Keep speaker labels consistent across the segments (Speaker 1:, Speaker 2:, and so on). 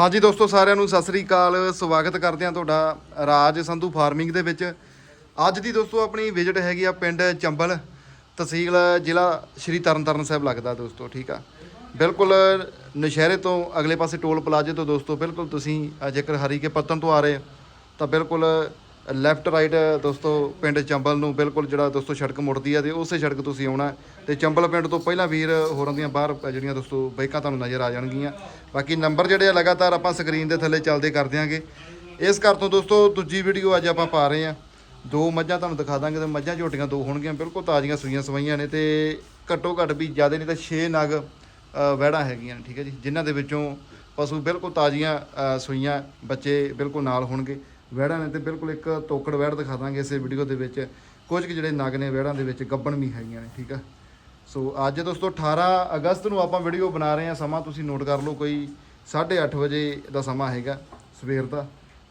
Speaker 1: ਹਾਂਜੀ ਦੋਸਤੋ, ਸਾਰਿਆਂ ਨੂੰ ਸਤਿ ਸ੍ਰੀ ਅਕਾਲ। ਸਵਾਗਤ ਕਰਦੇ ਹਾਂ ਤੁਹਾਡਾ ਰਾਜ ਸੰਧੂ ਫਾਰਮਿੰਗ ਦੇ ਵਿੱਚ। ਅੱਜ ਦੀ ਦੋਸਤੋ, ਆਪਣੀ ਵਿਜ਼ਿਟ ਹੈਗੀ ਆ ਪਿੰਡ ਚੰਬਲ, ਤਹਿਸੀਲ ਜ਼ਿਲ੍ਹਾ ਸ਼੍ਰੀ ਤਰਨਤਾਰਨ ਸਾਹਿਬ ਲੱਗਦਾ ਦੋਸਤੋ, ਠੀਕ ਆ? ਬਿਲਕੁਲ ਨਸ਼ਹਿਰੇ ਤੋਂ ਅਗਲੇ ਪਾਸੇ ਟੋਲ ਪਲਾਜ਼ੇ ਤੋਂ ਦੋਸਤੋ, ਬਿਲਕੁਲ ਤੁਸੀਂ ਜੇਕਰ ਹਰੀ ਕੇ ਪੱਤਨ ਤੋਂ ਆ ਰਹੇ ਤਾਂ ਬਿਲਕੁਲ ਲੈਫਟ ਰਾਈਟ ਦੋਸਤੋ ਪਿੰਡ ਚੰਬਲ ਨੂੰ ਬਿਲਕੁਲ ਜਿਹੜਾ ਦੋਸਤੋ ਸੜਕ ਮੁੜਦੀ ਆ ਤੇ ਉਸੇ ਸੜਕ ਤੁਸੀਂ ਆਉਣਾ ਹੈ। ਤੇ ਚੰਬਲ ਪਿੰਡ ਤੋਂ ਪਹਿਲਾਂ ਵੀਰ ਹੋਰਾਂ ਦੀਆਂ ਬਾਹਰ ਜਿਹੜੀਆਂ ਦੋਸਤੋ ਬਾਈਕਾਂ ਤੁਹਾਨੂੰ ਨਜ਼ਰ ਆ ਜਾਣਗੀਆਂ। ਬਾਕੀ ਨੰਬਰ ਜਿਹੜੇ ਆ ਲਗਾਤਾਰ ਆਪਾਂ ਸਕਰੀਨ ਦੇ ਥੱਲੇ ਚੱਲਦੇ ਕਰ ਦਿਆਂਗੇ ਇਸ ਘਰ ਤੋਂ ਦੋਸਤੋ ਦੂਜੀ ਵੀਡੀਓ ਅੱਜ ਆਪਾਂ ਪਾ ਰਹੇ ਹਾਂ ਦੋ ਮੱਝਾਂ ਤੁਹਾਨੂੰ ਦਿਖਾ ਦਾਂਗੇ ਤੇ ਮੱਝਾਂ ਝੋਟੀਆਂ ਦੋ ਹੋਣਗੀਆਂ ਬਿਲਕੁਲ ਤਾਜ਼ੀਆਂ ਸੂਈਆਂ ਸਵਾਈਆਂ ਨੇ ਤੇ ਘੱਟੋ ਘੱਟ ਵੀ ਜ਼ਿਆਦਾ ਨਹੀਂ ਤਾਂ 6 ਨਗ ਅ, ਹੈਗੀਆਂ ਨੇ ਠੀਕ ਹੈ ਜੀ ਜਿਨ੍ਹਾਂ ਦੇ ਵਿੱਚੋਂ ਪਸ਼ੂ ਬਿਲਕੁਲ ਤਾਜ਼ੀਆਂ ਸੂਈਆਂ ਬੱਚੇ ਬਿਲਕੁਲ ਨਾਲ ਹੋਣਗੇ। ਵਹਿੜਾਂ ਨੇ ਤੇ ਬਿਲਕੁਲ ਇੱਕ ਤੋਕੜ ਵਹਿੜ ਦਿਖਾ ਦਾਂਗੇ ਇਸੇ ਵੀਡੀਓ ਦੇ ਵਿੱਚ। ਕੁਝ ਕੁ ਜਿਹੜੇ ਨਗ ਨੇ ਵਹਿੜਾਂ ਦੇ ਵਿੱਚ ਗੱਬਣ ਵੀ ਹੈਗੀਆਂ ਨੇ, ਠੀਕ ਆ? ਸੋ ਅੱਜ ਦੋਸਤੋ 18 ਅਗਸਤ ਨੂੰ ਆਪਾਂ ਵੀਡੀਓ ਬਣਾ ਰਹੇ ਹਾਂ। ਸਮਾਂ ਤੁਸੀਂ ਨੋਟ ਕਰ ਲਓ, ਕੋਈ 8:30 ਵਜੇ ਦਾ ਸਮਾਂ ਹੈਗਾ ਸਵੇਰ ਦਾ।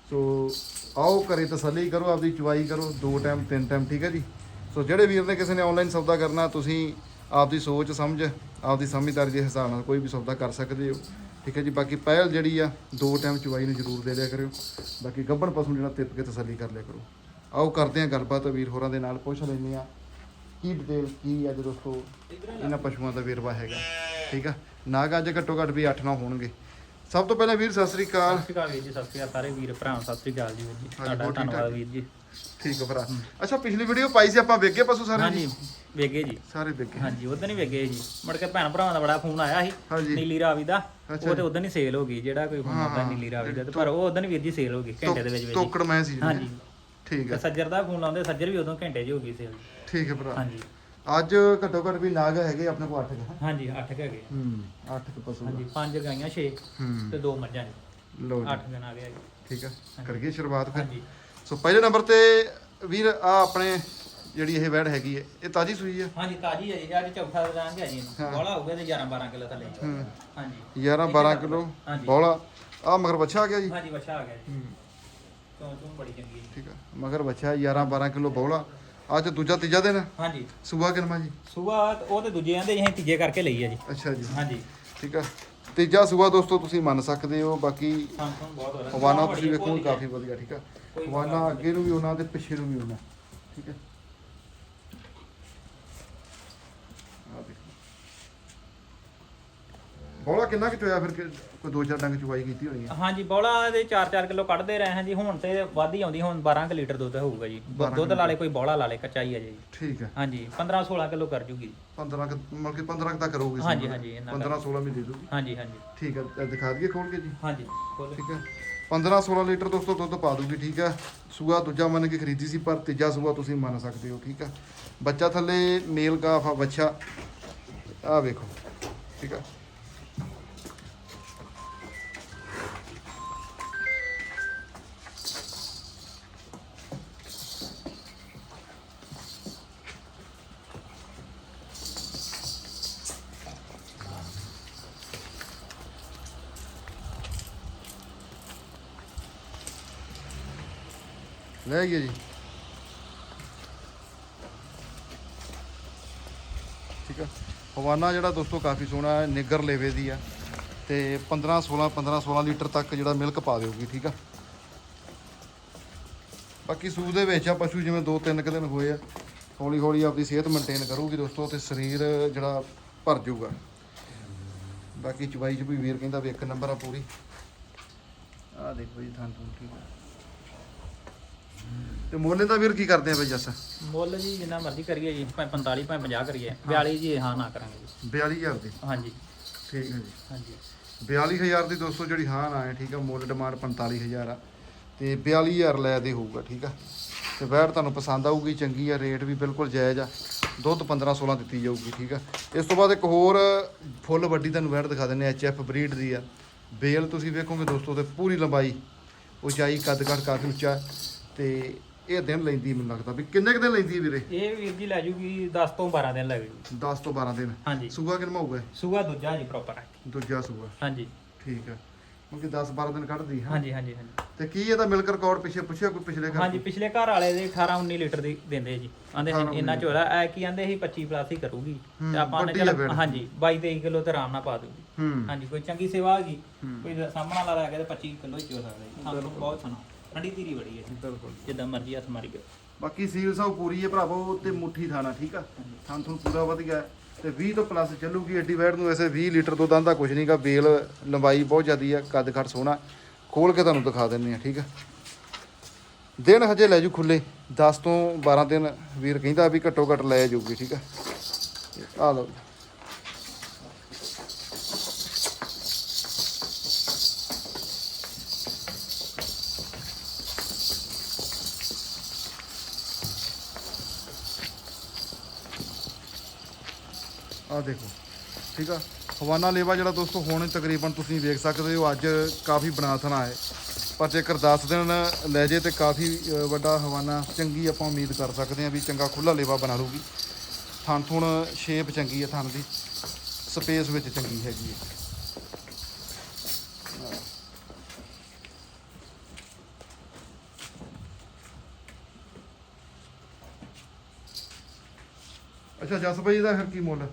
Speaker 1: ਸੋ ਆਓ ਘਰੇ ਤਸੱਲੀ ਕਰੋ, ਆਪਦੀ ਚੁਆਈ ਕਰੋ, ਦੋ ਟਾਈਮ, ਤਿੰਨ ਟਾਈਮ, ਠੀਕ ਹੈ ਜੀ? ਸੋ ਜਿਹੜੇ ਵੀਰ ਨੇ ਕਿਸੇ ਨੇ ਆਨਲਾਈਨ ਸੌਦਾ ਕਰਨਾ, ਤੁਸੀਂ ਆਪਦੀ ਸੋਚ ਸਮਝ, ਆਪਦੀ ਸਮਝਦਾਰੀ ਦੇ ਹਿਸਾਬ ਨਾਲ ਕੋਈ ਵੀ ਸੌਦਾ ਕਰ ਸਕਦੇ ਹੋ। ਠੀਕ ਹੈ ਜੀ ਬਾਕੀ ਪਹਿਲ ਜਿਹੜੀ ਆ ਦੋ ਟਾਈਮ ਚੁਆਈ ਨੂੰ ਜ਼ਰੂਰ ਦੇ ਲਿਆ ਕਰਿਓ। ਬਾਕੀ ਗੱਬਣ ਪਸ਼ੂ ਜਿਹੜਾ ਤਿੱਪ ਕੇ ਤਸੱਲੀ ਕਰ ਲਿਆ ਕਰੋ। ਆਓ ਕਰਦੇ ਹਾਂ ਗੱਲਬਾਤ ਵੀਰ ਹੋਰਾਂ ਦੇ ਨਾਲ ਪੁੱਛ ਲੈਂਦੇ ਆ ਕੀ ਡਿਟੇਲ ਕੀ ਅੱਜ ਦੋਸਤੋ ਇਹਨਾਂ ਪਸ਼ੂਆਂ ਦਾ ਵੇਰਵਾ ਹੈਗਾ। ਠੀਕ ਆ? ਨਾਗ ਅੱਜ ਘੱਟੋ ਘੱਟ ਵੀ 8-9 ਹੋਣਗੇ। ਸਭ ਤੋਂ ਪਹਿਲਾਂ ਵੀਰ ਸਤਿ ਸ੍ਰੀ ਅਕਾਲ।
Speaker 2: ਸਤਿ ਸ਼੍ਰੀ ਅਕਾਲ ਵੀਰ ਜੀ ਸਤਿ ਸ਼੍ਰੀ ਅਕਾਲ ਸਾਰੇ ਵੀਰ ਭਰਾਵਾਂ ਸਤਿ ਸ਼੍ਰੀ ਅਕਾਲ ਜੀ ਵੀਰ ਜੀ। ਤੁਹਾਡਾ ਧੰਨਵਾਦ। ਵੀਰ ਜੀ।
Speaker 1: ਠੀਕ ਆ ਭਰਾ। ਅੱਛਾ ਪਿਛਲੀ ਵੀਡੀਓ ਪਾਈ ਸੀ ਆਪਾਂ ਵੇਗੇ ਪਸ਼ੂ ਸਾਰੇ
Speaker 2: ਹਾਂਜੀ ਵੇਗੇ ਜੀ।
Speaker 1: ਸਾਰੇ ਵੇਗੇ।
Speaker 2: ਹਾਂਜੀ ਉਦੋਂ ਹੀ ਵੇਗੇ ਜੀ। ਮੁੜ ਕੇ ਭੈਣ ਭਰਾਵਾਂ ਦਾ ਬੜਾ ਫੋਨ ਆਇਆ ਸੀ ਨੀਲੀ ਰਾਵੀ ਦਾ। ਉਹ ਤੇ ਉਦੋਂ ਹੀ ਸੇਲ ਹੋ ਗਈ ਜਿਹੜਾ ਕੋਈ ਫੋਨ
Speaker 1: ਹਾਂ,
Speaker 2: ਆਉਂਦਾ
Speaker 1: ਹਾਂ।
Speaker 2: ਨੀਲੀ ਰਾਵੀ ਦਾ ਤੇ ਪਰ ਉਹ ਉਦੋਂ ਹੀ ਵੀਰ ਜੀ ਸੇਲ ਹੋ ਗਈ ਘੰਟੇ ਦੇ ਵਿੱਚ ਵਿੱਚ। ਹੀ।
Speaker 1: ਤੋਕੜ ਮੈਂ ਸੀ।
Speaker 2: ਹਾਂਜੀ।
Speaker 1: ਠੀਕ ਆ
Speaker 2: ਸੱਜਰ ਦਾ ਫੋਨ ਲਾਉਂਦੇ ਸੱਜਰ ਵੀ ਉਦੋਂ ਘੰਟੇ 'ਚ ਹੀ ਹੋ ਗਈ ਸੇਲ
Speaker 1: ਠੀਕ ਹੈ ਭਰਾ।
Speaker 2: ਹਾਂਜੀ।
Speaker 1: ਅੱਜ ਘੱਟੋ ਘੱਟ ਵੀ ਨਾਗ ਹੈਗੇ ਆਪਣੇ ਕੋਲ 8
Speaker 2: ਹਾਂਜੀ 8 ਹੈਗੇ।
Speaker 1: ਹੂੰ 8 ਪਸ਼ੂ
Speaker 2: ਹਾਂਜੀ ਪੰਜ ਗਾਈਆਂ 6
Speaker 1: ਹੂੰ।
Speaker 2: ਤੇ ਦੋ ਮੱਝਾਂ ਜੀ।
Speaker 1: ਲੋ ਜੀ।
Speaker 2: 8 ਦਿਨ ਆ ਗਏ
Speaker 1: ਠੀਕ ਆ ਕਰੀਏ ਸ਼ੁਰੂਆਤ ਫਿਰ।
Speaker 2: ਹਾਂਜੀ।
Speaker 1: ਸੋ ਪਹਿਲੇ ਨੰਬਰ ਤੇ ਵੀਰ ਆ ਆਪਣੇ ਜਿਹੜੀ ਇਹ ਵੈੜ ਹੈਗੀ ਹੈ ਇਹ ਤਾਜੀ ਸੂਈ ਹੈ?
Speaker 2: ਹਾਂਜੀ ਤਾਜੀ ਹੈ ਜੀ। ਅੱਜ ਚੌਥਾ ਦਿਨ ਗਿਆ ਜੀ
Speaker 1: ਹਾਂ।
Speaker 2: ਬੋਲਾ ਹੋਊਗਾ ਤੇ 11 12 ਕਿਲੋ ਥੱਲੇ।
Speaker 1: ਹੂੰ।
Speaker 2: ਹਾਂਜੀ।
Speaker 1: 11 12 ਕਿਲੋ
Speaker 2: ਹਾਂਜੀ।
Speaker 1: ਬੋਲਾ। ਆ ਮਗਰ ਬੱਚਾ ਆ ਗਿਆ ਜੀ?
Speaker 2: ਹਾਂਜੀ ਵਛਾ ਆ ਗਿਆ ਜੀ।
Speaker 1: ਹੂੰ।
Speaker 2: ਤੋਂ ਤੋਂ ਬੜੀ ਚੰਗੀ ਹੈ।
Speaker 1: ਠੀਕ ਆ। ਮਗਰ ਬੱਚਾ 11 12 ਕਿਲੋ ਬੋਲਾ। ਅੱਜ ਦੂਜਾ ਤੀਜਾ ਦਿਨ?
Speaker 2: ਹਾਂਜੀ।
Speaker 1: ਸੂਆ ਕਿਨਮਾ ਜੀ?
Speaker 2: ਸੂਆ ਉਹ ਤੇ ਦੂਜੇ ਆਂਦੇ ਅਸੀਂ ਤੀਜੇ ਕਰਕੇ ਲਈ ਆ ਜੀ।
Speaker 1: ਅੱਛਾ ਜੀ।
Speaker 2: ਹਾਂਜੀ।
Speaker 1: ਠੀਕ ਆ। ਤੀਜਾ ਸੂਆ ਦੋਸਤੋ ਤੁਸੀਂ ਮੰਨ ਸਕਦੇ ਹੋ। ਬਾਕੀ
Speaker 2: ਸੰਸੋਂ ਬਹੁਤ ਹੋ ਰਿਹਾ।
Speaker 1: ਹਵਾਨਾ ਤੁਸੀਂ ਵੇਖੋ ਕਾਫੀ ਵਧੀਆ ਠੀਕ ਆ। ਹਵਾਨਾ ਅੱਗੇ ਨੂੰ ਵੀ ਉਹਨਾਂ ਤੇ ਪਿੱਛੇ ਨੂੰ ਵੀ ਉਹਨਾਂ ਠੀਕ ਹੈ ਆ ਦੇਖੋ ਬੋਲਾ ਕਿੰਨਾ ਕਿ ਚੋਇਆ ਫਿਰ ਕਿ- ਕੋਈ ਦੋ ਚਾਰ ਡੰਗ ਚੁਵਾਈ ਕੀਤੀ ਹੋਣੀ ਹੈ
Speaker 2: ਹਾਂਜੀ ਬੋਲਾ ਦੇ 4-4 ਕਿਲੋ ਕੱਢਦੇ ਰਹੇ ਹਾਂ ਜੀ ਹੁਣ ਤੇ ਵੱਧ ਹੀ ਆਉਂਦੀ ਹੁਣ 12 ਕੁ ਲੀਟਰ ਦੁੱਧ ਹੋਊਗਾ ਜੀ।
Speaker 1: 12
Speaker 2: ਦੁੱਧ ਲਾ ਲੇ ਕੋਈ ਬੋਲਾ ਲਾ ਲੇ ਕੱਚਾ ਹੀ ਹੈ ਜੀ।
Speaker 1: ਠੀਕ ਹੈ।
Speaker 2: ਹਾਂਜੀ 15-16 ਕਿਲੋ ਕਰ ਜੂਗੀ
Speaker 1: 15 ਕੁ- ਮਤਲਬ ਕਿ 15 ਕੁ ਤੱਕ ਕਰੋਗੇ
Speaker 2: ਹਾਂਜੀ, ਹਾਂਜੀ, ਇੰਨਾ
Speaker 1: 15 16 ਵੀ ਦੇ। ਦੂਗੀ
Speaker 2: ਹਾਂਜੀ ਹਾਂਜੀ।
Speaker 1: ਠੀਕ ਹੈ ਇਹ ਦਿਖਾ ਦਈਏ ਖੋਲ ਕੇ ਜੀ।
Speaker 2: ਹਾਂਜੀ ਖੋਲ੍ਹ।
Speaker 1: ਠੀਕ ਹੈ। 15 16 ਲੀਟਰ ਦੋਸਤੋ ਦੁੱਧ ਪਾ ਦੂਗੀ ਠੀਕ ਹੈ। ਸੂਆ ਦੂਜਾ ਮੰਨ ਕੇ ਖਰੀਦੀ ਸੀ ਪਰ ਤੀਜਾ ਸੂਆ ਤੁਸੀਂ ਮੰਨ ਸਕਦੇ ਹੋ ਠੀਕ ਹੈ। ਬੱਚਾ ਥੱਲੇ ਮੇਲ ਗਾਫ ਆ ਬੱਚਾ। ਆ ਵੇਖੋ ਠੀਕ ਹੈ। ਲੈ ਗਿਆ ਜੀ। ਠੀਕ ਆ। ਹਵਾਨਾ ਜਿਹੜਾ ਦੋਸਤੋ ਕਾਫੀ ਸੋਹਣਾ ਹੈ ਨਿੱਗਰ ਲੇਵੇ ਦੀ ਆ। ਤੇ 15 16 15 16 ਲੀਟਰ ਤੱਕ ਜਿਹੜਾ ਮਿਲਕ ਪਾ ਦੇਊਗੀ ਠੀਕ ਆ। ਬਾਕੀ ਸੂਦ ਦੇ ਵਿੱਚ ਆ ਪਸ਼ੂ ਜਿਵੇਂ 2-3 ਕੁ ਦਿਨ ਹੋਏ ਆ ਹੌਲੀ ਹੌਲੀ ਆਪਣੀ ਸਿਹਤ ਮੇਨਟੇਨ ਕਰੂਗੀ ਦੋਸਤੋ ਤੇ ਸਰੀਰ ਜਿਹੜਾ ਭਰ ਜਾਊਗਾ। ਬਾਕੀ ਚਵਾਈ ਚ ਵੀ ਵੀਰ ਕਹਿੰਦਾ ਵੀ ਇੱਕ ਨੰਬਰ ਆ ਪੂਰੀ। ਆ ਦੇਖੋ ਜੀ ਥਾਂ ਤੋਂ ਠੀਕ ਆ। ਤੇ ਮੋਲੇ ਦਾ ਵੀਰ ਕੀ ਕਰਦੇ ਆ ਬਈ ਜੱਸ?
Speaker 2: ਮੁੱਲ ਜੀ ਜਿੰਨਾ ਮਰਜ਼ੀ ਕਰੀਏ ਜੀ ਭਾਵੇਂ 45 ਭਾਵੇਂ 50 ਕਰੀਏ। 42 ਜੀ ਹਾਂ ਨਾ ਕਰਾਂਗੇ ਜੀ।
Speaker 1: 42000 ਦੀ?
Speaker 2: ਹਾਂਜੀ।
Speaker 1: ਠੀਕ ਹੈ ਜੀ।
Speaker 2: ਹਾਂਜੀ।
Speaker 1: 42000 ਦੀ ਦੋਸਤੋ ਜਿਹੜੀ ਹਾਂ ਨਾ ਹੈ ਠੀਕ ਆ ਮੁੱਲ ਡਿਮਾਂਡ 45000 ਆ। ਤੇ 42000 ਲੈ ਦੇ ਹੋਊਗਾ ਠੀਕ ਆ। ਤੇ ਵੈਟ ਤੁਹਾਨੂੰ ਪਸੰਦ ਆਊਗੀ ਚੰਗੀ ਆ ਰੇਟ ਵੀ ਬਿਲਕੁਲ ਜਾਇਜ਼ ਆ। ਦੁੱਧ 15 16 ਦਿੱਤੀ ਜਾਊਗੀ ਠੀਕ ਆ। ਇਸ ਤੋਂ ਬਾਅਦ ਇੱਕ ਹੋਰ ਫੁੱਲ ਵੱਡੀ ਤੁਹਾਨੂੰ ਵੈਟ ਦਿਖਾ ਦਿੰਨੇ ਐਚ ਐਫ ਬਰੀਡ ਦੀ ਆ। ਬੇਲ ਤੁਸੀਂ ਵੇਖੋਗੇ ਦੋਸਤੋ ਤੇ ਪੂਰੀ ਲੰਬਾਈ ਉਚਾਈ ਕੱਦ ਕੱਦ ਕਾਫੀ ਉੱਚਾ। ਤੇ ਇਹ ਦਿਨ ਲੈਂਦੀ ਮੈਨੂੰ ਲੱਗਦਾ ਵੀ ਕਿੰਨੇ ਕੁ ਦਿਨ ਲੈਂਦੀ ਹੈ ਵੀਰੇ?
Speaker 2: ਇਹ ਵੀਰ ਜੀ ਲੈ ਜੂਗੀ 10 ਤੋਂ 12 ਦਿਨ ਲੱਗੇਗੀ
Speaker 1: 10 ਤੋਂ 12 ਦਿਨ।
Speaker 2: ਹਾਂਜੀ।
Speaker 1: ਸੂਆ ਕਿੰਨਾ ਹੋਊਗਾ
Speaker 2: ਸੂਆ ਦੂਜਾ ਜੀ ਪ੍ਰੋਪਰ
Speaker 1: ਦੂਜਾ ਸੂਆ।
Speaker 2: ਹਾਂਜੀ।
Speaker 1: ਠੀਕ ਆ ਕਿਉਂਕਿ 10 12 ਦਿਨ ਕੱਢਦੀ ਹਾਂ।
Speaker 2: ਹਾਂਜੀ ਹਾਂਜੀ ਹਾਂਜੀ।
Speaker 1: ਤੇ ਕੀ ਇਹਦਾ ਮਿਲਕ ਰਿਕਾਰਡ ਪਿੱਛੇ ਪੁੱਛਿਆ ਕੋਈ ਪਿਛਲੇ ਘਰ
Speaker 2: ਹਾਂਜੀ ਪਿਛਲੇ ਘਰ ਵਾਲੇ ਦੇ 18 19 ਲੀਟਰ ਦੀ ਦਿੰਦੇ ਜੀ। ਆਂਦੇ
Speaker 1: 18
Speaker 2: ਇੰਨਾ ਝੋਲਾ ਐ ਕੀ ਆਂਦੇ ਸੀ 25 ਪਲੱਸ ਹੀ ਕਰੂਗੀ।
Speaker 1: ਹੂੰ,
Speaker 2: ਤੇ ਆਪਾਂ ਨੇ
Speaker 1: ਵੱਡੀ ਆ
Speaker 2: ਚੱਲ। ਹਾਂਜੀ 22 23 ਕਿਲੋ ਤੇ ਆਰਾਮ ਨਾਲ ਪਾ ਦੂਗੀ।
Speaker 1: ਹੂੰ।
Speaker 2: ਹਾਂਜੀ ਕੋਈ ਚੰਗੀ ਸੇਵਾ ਆ ਗਈ। ਕੋਈ ਸਾਹਮਣਾ ਲਾ ਲੈ ਕੇ ਤੇ 25 ਕਿਲੋ ਹੀ ਚੋ ਸਕਦਾ ਜੀ ਸਾਨੂੰ ਬਹੁਤ ਸੋਹਣਾ ਠੰਡੀ ਧੀਰੀ ਬੜੀ ਹੈ।
Speaker 1: ਬਿਲਕੁਲ।
Speaker 2: ਜਿੱਦਾਂ ਮਰਜ਼ੀ ਹੱਥ ਮਾਰੀ ਗਏ
Speaker 1: ਬਾਕੀ ਸੀਲ ਸਾਉ ਪੂਰੀ ਹੈ ਭਰਾਵੋ ਤੇ ਮੁੱਠੀ ਥਾਣਾ ਠੀਕ ਆ? ਥਾਂ ਤੁਹਾਨੂੰ ਪੂਰਾ ਵਧੀਆ ਤੇ 20 ਤੋਂ ਪਲੱਸ ਚੱਲੂਗੀ ਐਡੀ ਵੈਟ ਨੂੰ ਵੈਸੇ 20 ਲੀਟਰ ਤੋਂ ਦੰਦਾ ਕੁਝ ਨਹੀਂਗਾ ਬੇਲ ਲੰਬਾਈ ਬਹੁਤ ਜ਼ਿਆਦੀ ਆ ਕੱਦ ਖੜ ਸੋਹਣਾ। ਖੋਲ ਕੇ ਤੁਹਾਨੂੰ ਦਿਖਾ ਦਿੰਨੇ ਆ ਠੀਕ ਆ? ਦਿਨ ਹਜੇ ਲੈ ਜੂ ਖੁੱਲੇ 10 ਤੋਂ 12 ਦਿਨ ਵੀਰ ਕਹਿੰਦਾ ਵੀ ਘੱਟੋ ਘੱਟ ਲੈ ਜਾਊਗੀ ਠੀਕ ਆ? ਆ ਲਓ ਆ ਦੇਖੋ, ਠੀਕ ਆ? ਹਵਾਨਾ ਲੇਵਾ ਜਿਹੜਾ ਦੋਸਤੋ, ਹੁਣ ਤਕਰੀਬਨ ਤੁਸੀਂ ਵੇਖ ਸਕਦੇ ਹੋ, ਅੱਜ ਕਾਫੀ ਬਨਾਥਨਾ ਹੈ। ਪਰ ਜੇਕਰ 10 ਦਿਨ ਲੈ ਜੇ ਤੇ ਕਾਫੀ ਵੱਡਾ ਹਵਾਨਾ, ਚੰਗੀ ਆਪਾਂ ਉਮੀਦ ਕਰ ਸਕਦੇ ਹਾਂ ਵੀ ਚੰਗਾ ਖੁੱਲਾ ਲੇਵਾ ਬਣਾ ਲੂਗੀ ਥਣ ਥੁਣ ਸ਼ੇਪ ਚੰਗੀ ਹੈ ਥਣ ਦੀ। ਸਪੇਸ ਵਿੱਚ ਚੰਗੀ ਹੈਗੀ ਹੈ। ਅੱਛਾ, ਜਸ ਭਾਈ ਦਾ ਫਿਰ ਕੀ ਮੁੱਲ?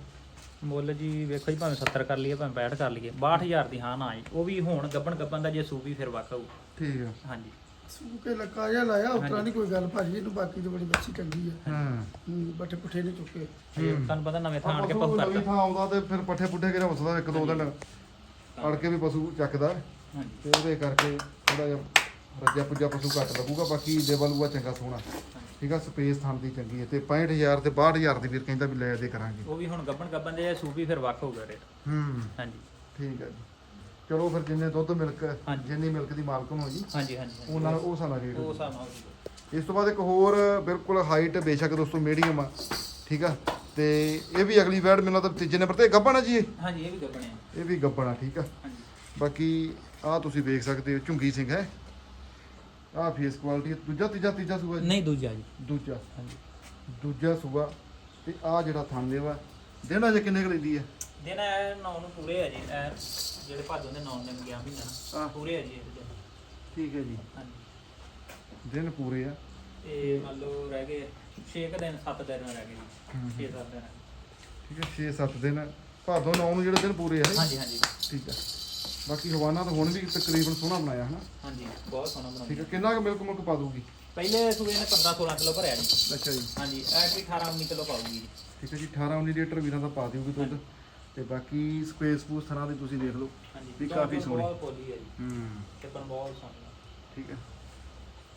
Speaker 2: ਮੁੱਲ ਜੀ ਵੇਖੋ ਜੀ ਭਾਵੇਂ 70 ਕਰ ਲਈਏ ਭਾਵੇਂ 65 ਕਰ ਲਈਏ 62000 ਦੀ ਹਾਂ ਨਾ ਜੀ। ਉਹ ਵੀ ਹੁਣ ਗੱਬਣ ਗੱਬਣ ਦਾ ਜੇ ਸੂਬੀ ਫਿਰ ਵਾਕਾਊ
Speaker 1: ਠੀਕ ਆ।
Speaker 2: ਹਾਂਜੀ।
Speaker 3: ਸੂਕੇ ਲੱਕਾ ਜਿਹਾ ਲਾਇਆ ਉਤਰਾ ਨਹੀਂ ਕੋਈ ਗੱਲ ਭਾਜੀ ਇਹਨੂੰ ਬਾਕੀ ਤੇ ਬੜੀ ਬੱਚੀ ਚੰਗੀ ਹੈ।
Speaker 1: ਹਾਂ
Speaker 3: ਬੱਠੇ ਪੁੱਠੇ ਨਹੀਂ ਚੁੱਕੇ।
Speaker 2: ਇਹ ਤੁਹਾਨੂੰ ਪਤਾ ਨਵੇਂ ਥਾਂ ਆਣ ਕੇ
Speaker 1: ਪਸ਼ੂ
Speaker 2: ਪਹੁ
Speaker 1: ਨਵੀਂ
Speaker 2: ਕਰਦਾ
Speaker 1: ਥਾਂ ਆਉਂਦਾ ਤੇ ਫਿਰ ਪੱਠੇ ਪੁੱਠੇ ਕਿਹੜਾ ਵਸਦਾ ਇੱਕ ਦੋ ਦਿਨ ਅੜ ਕੇ ਵੀ ਪਸ਼ੂ ਚੱਕਦਾ।
Speaker 2: ਹਾਂਜੀ।
Speaker 1: ਤੇ ਉਹਦੇ ਕਰਕੇ ਥੋੜਾ ਜਿਹਾ ਰੱਜਿਆ ਪੁੱਜਾ ਪਸ਼ੂ ਘੱਟ ਲੱਗੂਗਾ ਬਾਕੀ ਉਹ ਚੰਗਾ ਸੋਹਣਾ। ਠੀਕ ਆ ਸਪੇਸ ਥਣ ਦੀ ਚੰਗੀ ਹੈ। ਤੇ 65000 ਤੇ 62000 ਦੀ ਵੀਰ ਕਹਿੰਦਾ ਵੀ ਲੈ ਦੇ ਕਰਾਂਗੇ।
Speaker 2: ਉਹ ਵੀ ਹੁਣ ਗੱਬਣ ਗੱਬਣ ਦੇ ਸੂਬੀ ਫਿਰ ਰੇਟ
Speaker 1: ਹੂੰ।
Speaker 2: ਹਾਂਜੀ।
Speaker 1: ਠੀਕ ਹੈ ਜੀ। ਚਲੋ ਫਿਰ ਜਿੰਨੇ ਦੁੱਧ ਮਿਲਕ। ਜਿੰਨੀ ਮਿਲਕ ਦੀ ਮਾਲਕਨ ਹੋਈ
Speaker 2: ਹਾਂਜੀ ਹਾਂਜੀ ਹਾਂਜੀ।
Speaker 1: ਉਹਨਾਂ ਉਹ ਸਾਲਾ ਰੇਟ
Speaker 2: ਉਹ ਨਾਲ ਹੋਊਗਾ।
Speaker 1: ਇਸ ਤੋਂ ਬਾਅਦ ਇੱਕ ਹੋਰ ਬਿਲਕੁਲ ਹਾਈਟ ਬੇਸ਼ੱਕ ਦੋਸਤੋ ਮੀਡੀਅਮ ਆ। ਠੀਕ ਆ? ਤੇ ਇਹ ਵੀ ਅਗਲੀ ਵੈੜ ਮੈਨੂੰ ਤਾਂ ਤੀਜੇ ਨੰਬਰ ਤੇ ਗੱਬਣ ਆ ਜੀ ਇਹ?
Speaker 2: ਹਾਂਜੀ ਇਹ ਵੀ ਗੱਬਣੇ ਆ।
Speaker 1: ਇਹ ਵੀ ਗੱਬਣ ਆ ਠੀਕ ਆ?
Speaker 2: ਹਾਂਜੀ।
Speaker 1: ਬਾਕੀ ਆ ਤੁਸੀਂ ਵੇਖ ਸਕਦੇ ਹੋ ਝੁੰਗੀ ਸਿੰਘ ਹੈ। ਆ ਫੇਸ ਕੁਆਲਿਟੀ ਦੂਜਾ ਤੀਜਾ ਤੀਜਾ ਸੂਆ ਜੀ?
Speaker 2: ਨਹੀਂ ਦੂਜਾ ਜੀ।
Speaker 1: ਦੂਜਾ।
Speaker 2: ਹਾਂਜੀ।
Speaker 1: ਦੂਜਾ ਸੂਆ ਤੇ ਆ ਜਿਹੜਾ ਥਾਂਦੇ ਵਾ ਦੇਣਾ ਜੇ ਕਿੰਨੇ ਕੁ ਲੈਂਦੀ ਹੈ
Speaker 2: ਦਿਨ ਇਹ ਨੌ ਨੂੰ ਪੂਰੇ ਆ ਜੀ ਇਹ ਜਿਹੜੇ ਭਾਦੋਂ ਦੇ ਨੌ ਦਿਨ ਗਿਆ ਮਹੀਨਾ
Speaker 1: ਹਾਂ।
Speaker 2: ਪੂਰੇ ਆ ਜੀ ਇਹਦੇ ਦਿਨ।
Speaker 1: ਠੀਕ ਹੈ ਜੀ।
Speaker 2: ਹਾਂਜੀ।
Speaker 1: ਦਿਨ ਪੂਰੇ ਆ।
Speaker 2: ਤੇ ਮੰਨ ਲਓ ਰਹਿ ਗਏ 6 ਦਿਨ 7 ਦਿਨ ਰਹਿ ਗਏ ਜੀ 6 7 ਦਿਨ।
Speaker 1: ਠੀਕ ਹੈ 6-7 ਦਿਨ। ਭਾਦੋਂ 9 ਨੂੰ ਜਿਹੜੇ ਦਿਨ ਪੂਰੇ ਆ। ਇਹ।
Speaker 2: ਹਾਂਜੀ ਹਾਂਜੀ।
Speaker 1: ਠੀਕ ਆ। ਬਾਕੀ ਹਵਾਨਾ ਤਾਂ ਹੁਣ ਵੀ ਤਕਰੀਬਨ ਸੋਹਣਾ ਬਣਾਇਆ ਹਨਾ?
Speaker 2: ਹਾਂਜੀ ਬਹੁਤ ਸੋਹਣਾ
Speaker 1: ਠੀਕ
Speaker 2: ਬਣਾਉਂਦੇ
Speaker 1: ਹੈ ਕਿੰਨਾ ਕੁ ਮਿਲਕ ਮੁਲਕ ਪਾ ਦੂਗੀ
Speaker 2: ਪਹਿਲੇ ਸੂਏ ਨੇ 15 16 ਕਿਲੋ ਭਰਿਆ ਜੀ।
Speaker 1: ਅੱਛਾ ਜੀ।
Speaker 2: ਹਾਂਜੀ ਇਹ ਵੀ 18 19 ਕਿਲੋ ਪਾਊਗੀ ਜੀ।
Speaker 1: ਠੀਕ ਹੈ ਜੀ 18 19 ਲੀਟਰ ਵੀਰਾਂ ਦਾ ਪਾ ਦਿਓਗੇ ਦੁੱਧ। ਤੇ ਬਾਕੀ ਸਪੇਸ ਪੂਸ ਤਰ੍ਹਾਂ ਦੀ ਤੁਸੀਂ ਦੇਖ ਲਓ ਵੀ ਕਾਫੀ
Speaker 2: ਬਹੁਤ
Speaker 1: ਸੋਹਣੀ।
Speaker 2: ਹੈ ਜੀ।
Speaker 1: ਹੂੰ।
Speaker 2: ਤੇ ਪਰ ਬਹੁਤ ਸੋਹਣੀ
Speaker 1: ਠੀਕ ਹੈ।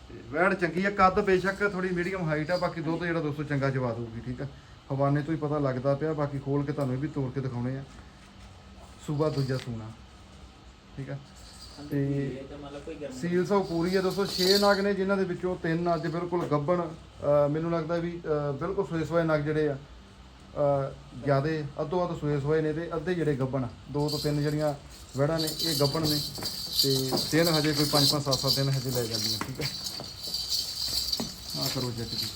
Speaker 1: ਤੇ ਵੈੜ ਚੰਗੀ ਆ ਕੱਦ ਬੇਸ਼ੱਕ ਥੋੜੀ ਮੀਡੀਅਮ ਹਾਈਟ ਆ ਬਾਕੀ ਦੁੱਧ ਜਿਹੜਾ ਦੋਸਤੋ ਚੰਗਾ ਜਵਾ ਦਊਗੀ ਠੀਕ ਆ। ਹਵਾਨੇ ਤੋਂ ਹੀ ਪਤਾ ਲੱਗਦਾ ਪਿਆ ਬਾਕੀ ਖੋਲ ਕੇ ਤੁਹਾਨੂੰ ਇਹ ਵੀ ਤੋੜ ਕੇ ਦਿਖਾਉਣੇ ਆ। ਸੂਬਾ ਦੂਜਾ ਸੂਣਾ। ਠੀਕ ਆ
Speaker 2: ਤੇ ਇਹ ਤਾਂ ਮਤਲਬ ਕੋਈ ਗਰਮੀ
Speaker 1: ਸੀਲ ਸੌ ਪੂਰੀ ਹੈ। ਦੋਸਤੋ 6 ਨਗ ਨੇ ਜਿਨ੍ਹਾਂ ਦੇ ਵਿੱਚੋਂ ਤਿੰਨ ਅੱਜ ਬਿਲਕੁਲ ਗੱਬਣ ਮੈਨੂੰ ਲੱਗਦਾ ਵੀ ਬਿਲਕੁਲ ਸੋਏ ਨਗ ਜਿਹੜੇ ਆ ਜਿਆਦੇ ਅੱਧੋ ਅੱਧ ਸੋਏ ਸੋਏ ਨੇ ਤੇ ਅੱਧੇ ਜਿਹੜੇ ਗੱਬਣ। ਦੋ ਤੋਂ ਤਿੰਨ ਜਿਹੜੀਆਂ ਵੜਾਂ ਨੇ ਇਹ ਗੱਬਣ ਨੇ ਤੇ ਦਿਨ ਹਜੇ ਕੋਈ 5 5 7 7 ਦਿਨ ਹਜੇ ਲੈ ਜਾਂਦੀਆਂ ਠੀਕ ਹੈ। ਆ ਕਰੋ ਜੱਟ ਦੀ।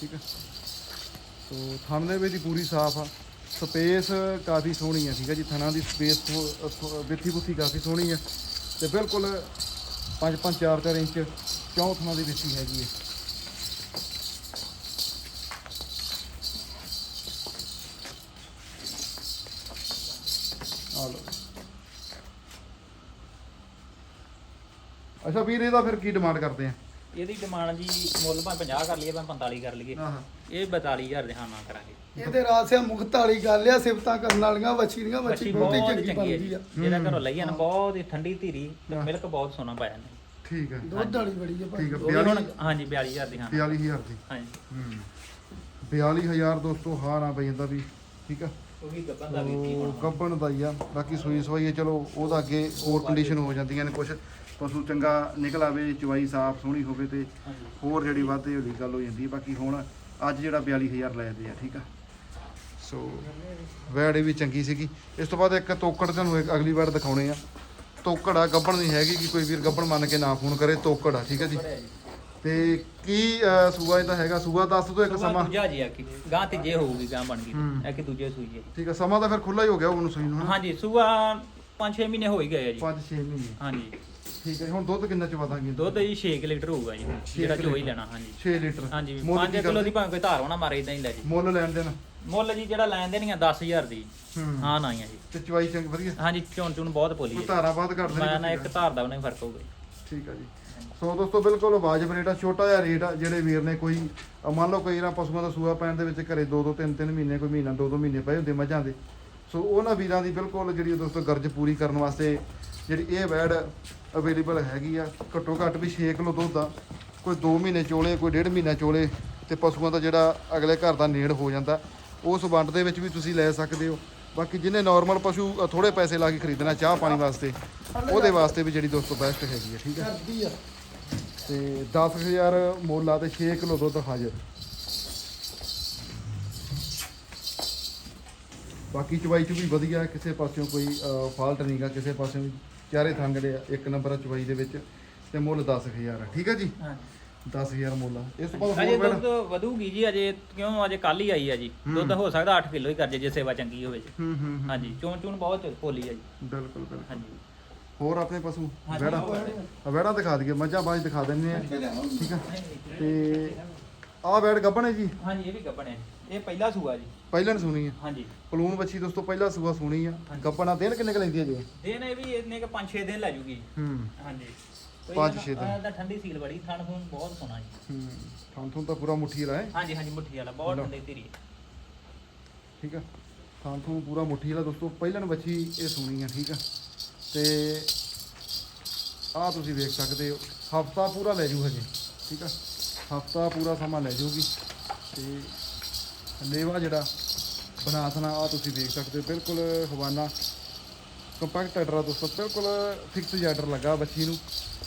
Speaker 1: ਠੀਕ ਹੈ। ਸੋ ਥਣ ਦੇ ਵਿੱਚ ਹੀ ਪੂਰੀ ਸਾਫ਼ ਆ। ਸਪੇਸ ਕਾਫੀ ਸੋਹਣੀ ਹੈ ਠੀਕ ਹੈ ਜੀ, ਥਣਾ ਦੀ ਸਪੇਸ ਵਿੱਥੀ ਬੁੱਥੀ ਕਾਫੀ ਸੋਹਣੀ ਹੈ ਤੇ ਬਿਲਕੁਲ 5 5 4 4 ਇੰਚ ਚੌਂ ਥਣਾ ਦੀ ਵਿੱਥੀ ਹੈਗੀ ਹੈ। ਅੱਛਾ ਵੀਰ, ਇਹਦਾ ਫਿਰ ਕੀ ਡਿਮਾਂਡ ਕਰਦੇ ਆ?
Speaker 2: ਇਹਦੀ ਡਿਮਾਂਡ ਜੀ ਮੁੱਲ ਭਾਵੇਂ 50 ਕਰ ਲਈਏ ਭਾਵੇਂ 45 ਕਰ ਲਈਏ ਇਹ 42000 ਦੇ ਹਾਂ ਨਾ ਕਰਾਂਗੇ।
Speaker 3: ਇਹਦੇ ਰਾਸਿਆ ਮੁਕਤ ਵਾਲੀ ਗੱਲ ਆ ਸਿਫਤਾਂ ਕਰਨ ਵਾਲੀਆਂ ਵੱਛੀ ਦੀਆਂ ਵੱਛੀ
Speaker 2: ਬੱਚੀ
Speaker 3: ਬਹੁਤੀ
Speaker 2: ਬਹੁਤ
Speaker 3: ਚੰਗੀ
Speaker 2: ਹੈ
Speaker 3: ਬਣਦੀ ਆ।
Speaker 2: ਜਿਹੜਾ ਘਰੋਂ ਲਈ ਆ ਨਾ ਬਹੁਤ ਹੀ ਠੰਡੀ ਧੀਰੀ ਤੇ ਮਿਲਕ ਬਹੁਤ ਸੋਹਣਾ ਪਾਇਆ ਨੇ
Speaker 1: ਠੀਕ ਹੈ
Speaker 3: ਦੁੱਧ ਵਾਲੀ ਬੜੀ ਆ
Speaker 1: ਠੀਕ ਹੈ
Speaker 2: ਉਹ ਵੀ ਹੁਣ
Speaker 1: 42
Speaker 2: ਹਾਂਜੀ 42000 ਦੀ ਹਾਂ।
Speaker 1: 42000 ਦੀ।
Speaker 2: ਹਾਂਜੀ।
Speaker 1: ਹੂੰ। 42000 ਦੋਸਤੋ ਹਾਂ ਨਾ ਪਈ ਜਾਂਦਾ ਵੀ ਠੀਕ ਆ?
Speaker 2: ਉਹ ਵੀ ਗੱਬਨ ਦਾ ਵੀ ਕੀ
Speaker 1: ਉਹ
Speaker 2: ਹੁਣ
Speaker 1: ਗੱਬਣ ਦਾ ਹੀ ਆ। ਬਾਕੀ ਸੂਈ ਸਵਾਈ ਹੈ ਚਲੋ ਉਹਦਾ ਅੱਗੇ ਹੋਰ ਕੰਡੀਸ਼ਨ ਹੋ ਜਾਂਦੀਆਂ ਨੇ ਕੁਝ ਪਸ਼ੂ ਚੰਗਾ ਨਿਕਲ ਆਵੇ ਚਵਾਈ ਸਾਫ਼ ਸੋਹਣੀ ਹੋਵੇ ਤੇ ਹੋਰ ਜਿਹੜੀ ਵਾਧੇ ਹੋਲੀ ਗੱਲ ਹੋ ਜਾਂਦੀ ਹੈ। ਬਾਕੀ ਹੁਣ ਅੱਜ ਜਿਹੜਾ 42000 ਲੈਦੇ ਆ ਠੀਕ ਆ? ਸੋ ਵੈੜ ਵੀ ਚੰਗੀ ਸੀਗੀ। ਇਸ ਤੋਂ ਬਾਅਦ ਇੱਕ ਤੋਕੜ ਤੁਹਾਨੂੰ ਇੱਕ ਅਗਲੀ ਵਾਰ ਦਿਖਾਉਣੇ ਆ। ਤੋਕੜ ਆ ਗੱਬਣ ਨਹੀਂ ਹੈਗੀ ਕਿ ਕੋਈ ਵੀਰ ਗੱਬਣ ਮੰਨ ਕੇ ਨਾ ਫੋਨ ਕਰੇ ਤੋਕੜ ਆ ਠੀਕ ਹੈ ਜੀ।
Speaker 2: ਜੀ।
Speaker 1: ਤੇ ਕੀ ਸੂਆ ਇਹਦਾ ਹੈਗਾ? ਸੂਆ ਦੱਸ ਦਿਓ ਇੱਕ ਸਮਾਂ।
Speaker 2: ਦੂਜਾ ਜੀ ਆ ਕਿ ਗਾਂ ਤੀਜੇ ਹੋਊਗੀ ਗਾਂ ਬਣ ਗਈ। ਇਹ ਕਿ ਦੂਜੇ ਸੂਈ ਹੈ
Speaker 1: ਠੀਕ ਆ ਸਮਾਂ ਤਾਂ ਫਿਰ ਖੁੱਲਾ ਹੀ ਹੋ ਗਿਆ ਹੁਣ ਸੂਈ ਨੂੰ
Speaker 2: ਹਾਂਜੀ ਸੂਆ 5-6 ਮਹੀਨੇ ਹੋ ਹੀ ਗਏ ਆ ਜੀ।
Speaker 1: 5-6 ਮਹੀਨੇ।
Speaker 2: ਹਾਂਜੀ।
Speaker 1: ਠੀਕ ਹੈ ਹੁਣ ਦੁੱਧ ਕਿੰਨਾ ਚ ਵਾਦਾਂਗੇ
Speaker 2: ਦੁੱਧ ਜੀ 6 ਲੀਟਰ ਹੋਊਗਾ ਜੀ ਜਿਹੜਾ ਚੋਈ ਲੈਣਾ ਹਾਂਜੀ।
Speaker 1: 6 ਲੀਟਰ।
Speaker 2: ਹਾਂਜੀ
Speaker 1: ਮੁੱਲ
Speaker 2: 5
Speaker 1: ਕੀ
Speaker 2: ਕਿਲੋ? ਦੀ ਭਾਵੇਂ ਕੋਈ ਧਾਰ ਹੋਣਾ ਮਾਰੇ ਇਦਾਂ ਹੀ ਲੈ ਜੀ।
Speaker 1: ਮੁੱਲ ਲੈਣ ਦੇਣ?
Speaker 2: ਮੁੱਲ ਜੀ ਜਿਹੜਾ ਲੈਣ ਦੇਣੀਆਂ 10000 ਦੀ।
Speaker 1: ਹੂੰ।
Speaker 2: ਨਾ ਹੀ ਆ ਜੀ।
Speaker 1: ਤੇ ਚਵਾਈ ਚੰਗ ਵਧੀਆ?
Speaker 2: ਹਾਂਜੀ ਚੋਣ ਚੋਣ ਬਹੁਤ ਪੋਲੀ ਹੈ
Speaker 1: ਧਾਰਾ ਬਾਤ ਘੱਟ
Speaker 2: ਮੈਂ ਨਾ ਇੱਕ ਧਾਰ ਦਾ ਉਹਨੇ ਫ਼ਰਕ ਹੋਊਗਾ।
Speaker 1: ਠੀਕ ਆ ਜੀ। ਸੋ ਦੋਸਤੋ ਬਿਲਕੁਲ ਵਾਜਬ ਰੇਟ ਆ ਛੋਟਾ ਜਿਹਾ ਰੇਟ ਆ ਜਿਹੜੇ ਵੀਰ ਨੇ ਕੋਈ ਮੰਨ ਲਓ ਕਈ ਨਾ ਪਸ਼ੂਆਂ ਦਾ ਸੂਆ ਪੈਣ ਦੇ ਵਿੱਚ ਘਰੇ 2 2 3 3 ਮਹੀਨੇ ਕੋਈ ਮਹੀਨਾ 2 2 ਮਹੀਨੇ ਪਏ ਹੁੰਦੇ ਮੱਝਾਂ ਦੇ। ਸੋ ਉਹਨਾਂ ਵੀਰਾਂ ਦੀ ਬਿਲਕੁਲ ਜਿਹੜੀ ਦੋਸਤੋ ਗਰਜ ਪੂਰੀ ਕਰਨ ਵਾਸਤੇ ਜਿਹੜੀ ਇਹ ਵੈੜ ਅਵੇਲੇਬਲ ਹੈਗੀ ਆ। ਘੱਟੋ ਘੱਟ ਵੀ 6 ਕਿਲੋ ਦੁੱਧ ਆ। ਕੋਈ 2 ਮਹੀਨੇ ਚੋਲੇ ਕੋਈ ਡੇਢ ਮਹੀਨਾ ਚੋਲੇ ਤੇ ਪਸ਼ੂਆਂ ਦਾ ਜਿਹੜਾ ਅਗਲੇ ਘਰ ਦਾ ਨੇੜ ਹੋ ਜਾਂਦਾ। ਉਸ ਵੰਡ ਦੇ ਵਿੱਚ ਵੀ ਤੁਸੀਂ ਲੈ ਸਕਦੇ ਹੋ। ਬਾਕੀ ਜਿਹਨੇ ਨਾਰਮਲ ਪਸ਼ੂ ਥੋੜੇ ਪੈਸੇ ਲਾ ਕੇ ਖਰੀਦਣਾ ਚਾਹ ਪਾਣੀ ਵਾਸਤੇ ਉਹਦੇ ਵਾਸਤੇ ਵੀ ਜਿਹੜੀ ਦੋਸਤੋ ਬੈਸਟ ਹੈਗੀ ਆ ਠੀਕ ਹੈ ਤੇ 10000 ਮੁੱਲ ਆ ਤੇ 6 ਕਿਲੋ ਦੁੱਧ ਹਾਜ਼ਰ। ਬਾਕੀ ਚਵਾਈ ਚ ਵੀ ਵਧੀਆ ਕਿਸੇ ਪਾਸਿਓਂ ਕੋਈ ਫਾਲਟ ਨਹੀਂਗਾ ਕਿਸੇ ਪਾਸਿਓਂ ਵੀ। ਚਾਰੇ ਥੰਗੜੇ ਆ ਇੱਕ ਨੰਬਰ ਆ ਚਵਾਈ ਦੇ ਵਿੱਚ ਤੇ ਮੁੱਲ 10000 ਆ ਠੀਕ ਆ ਜੀ?
Speaker 2: ਹਾਂਜੀ
Speaker 1: 10000 ਮੁੱਲ ਆ। ਇਸ ਤੋਂ ਬਾਅਦ
Speaker 2: ਅਜੇ
Speaker 1: ਹੋਰ
Speaker 2: ਦੁੱਧ ਵਧੂਗੀ ਜੀ ਅਜੇ ਕਿਉਂ? ਅਜੇ ਕੱਲ ਹੀ ਆਈ ਆ ਜੀ। ਦੁੱਧ ਹੋ ਸਕਦਾ 8 ਕਿਲੋ ਹੀ ਕਰ ਜੇ ਜੇ ਸੇਵਾ ਚੰਗੀ ਹੋਵੇ ਜੀ।
Speaker 1: ਹੂੰ ਹੂੰ ਹੂੰ,
Speaker 2: ਹਾਂਜੀ ਚੋਣ ਚੋਣ ਬਹੁਤ ਪੋਲੀ ਆ ਜੀ।
Speaker 1: ਬਿਲਕੁਲ ਬਿਲਕੁਲ।
Speaker 2: ਹਾਂਜੀ।
Speaker 1: ਹੋਰ ਆਪਣੇ ਪਸ਼ੂ? ਵੈੜਾ। ਵੈੜਾ ਦਿਖਾ ਦਈਏ ਮੱਝਾਂ ਬਾਜ ਦਿਖਾ ਦਿੰਨੇ ਆ। ਠੀਕ ਆ? ਤੇ ਆਹ ਵੈੜ ਗੱਬਣ ਹੈ ਜੀ।
Speaker 2: ਹਾਂਜੀ ਇਹ ਵੀ ਗੱਬਣ ਹੈ। ਇਹ ਪਹਿਲਾ ਸੂਆ ਜੀ।
Speaker 1: ਪਹਿਲਾਂ ਸੁਣੀ ਆ
Speaker 2: ਹਾਂਜੀ।
Speaker 1: ਪਲੂਨ ਬੱਚੀ ਦੋਸਤੋ ਪਹਿਲਾ ਸੂਆ ਸੁਣੀ ਆ। ਗੱਬਣਾ ਦਿਨ ਕਿੰਨੇ ਕ ਲੈਂਦੀ ਹੈ ਜੀ?
Speaker 2: ਦਿਨ ਇਹ ਵੀ ਇਹਨੇ ਕਿ 5-6 ਦਿਨ ਲੈ ਜੂਗੀ।
Speaker 1: ਹੂੰ।
Speaker 2: ਹਾਂਜੀ।
Speaker 1: ਪੰਜ ਛੇ ਦਿਨ।
Speaker 2: ਤਾਂ ਠੰਡੀ ਸੀਲ ਬੜੀ ਥਣ ਥੂਣ ਬਹੁਤ ਸੋਹਣਾ ਜੀ।
Speaker 1: ਹੂੰ। ਥਾਂ ਥੂੰ ਤਾਂ ਪੂਰਾ ਮੁੱਠੀ ਵਾਲਾ ਹੈ।
Speaker 2: ਹਾਂਜੀ ਹਾਂਜੀ ਮੁੱਠੀ ਵਾਲਾ ਬਹੁਤ। ਠੰਡੀ ਧੀਰੀ ਹੈ।
Speaker 1: ਠੀਕ ਆ। ਥਾਂ ਥੂੰ ਪੂਰਾ ਮੁੱਠੀ ਵਾਲਾ ਦੋਸਤੋ ਪਹਿਲਾਂ ਬੱਚੀ ਇਹ ਸੁਣੀ ਆ ਠੀਕ ਆ। ਤੇ ਆਹ ਤੁਸੀਂ ਵੇਖ ਸਕਦੇ ਹੋ ਹਫਤਾ ਪੂਰਾ ਲੈ ਜੂ ਹਜੇ ਠੀਕ ਆ। ਹਫਤਾ ਪੂਰਾ ਸਮਾਂ ਲੈ ਜਾਊਗੀ। ਤੇ ਲੇਵਾ ਜਿਹੜਾ ਬਨਾਸਨਾ ਆ ਤੁਸੀਂ ਦੇਖ ਸਕਦੇ ਹੋ। ਬਿਲਕੁਲ ਹਵਾਨਾ, ਕੰਪੈਕਟ ਆਰਡਰ ਆ ਦੋਸਤੋ। ਬਿਲਕੁਲ ਫਿਕਸ ਆਰਡਰ ਲੱਗਾ ਬੱਚੀ ਨੂੰ।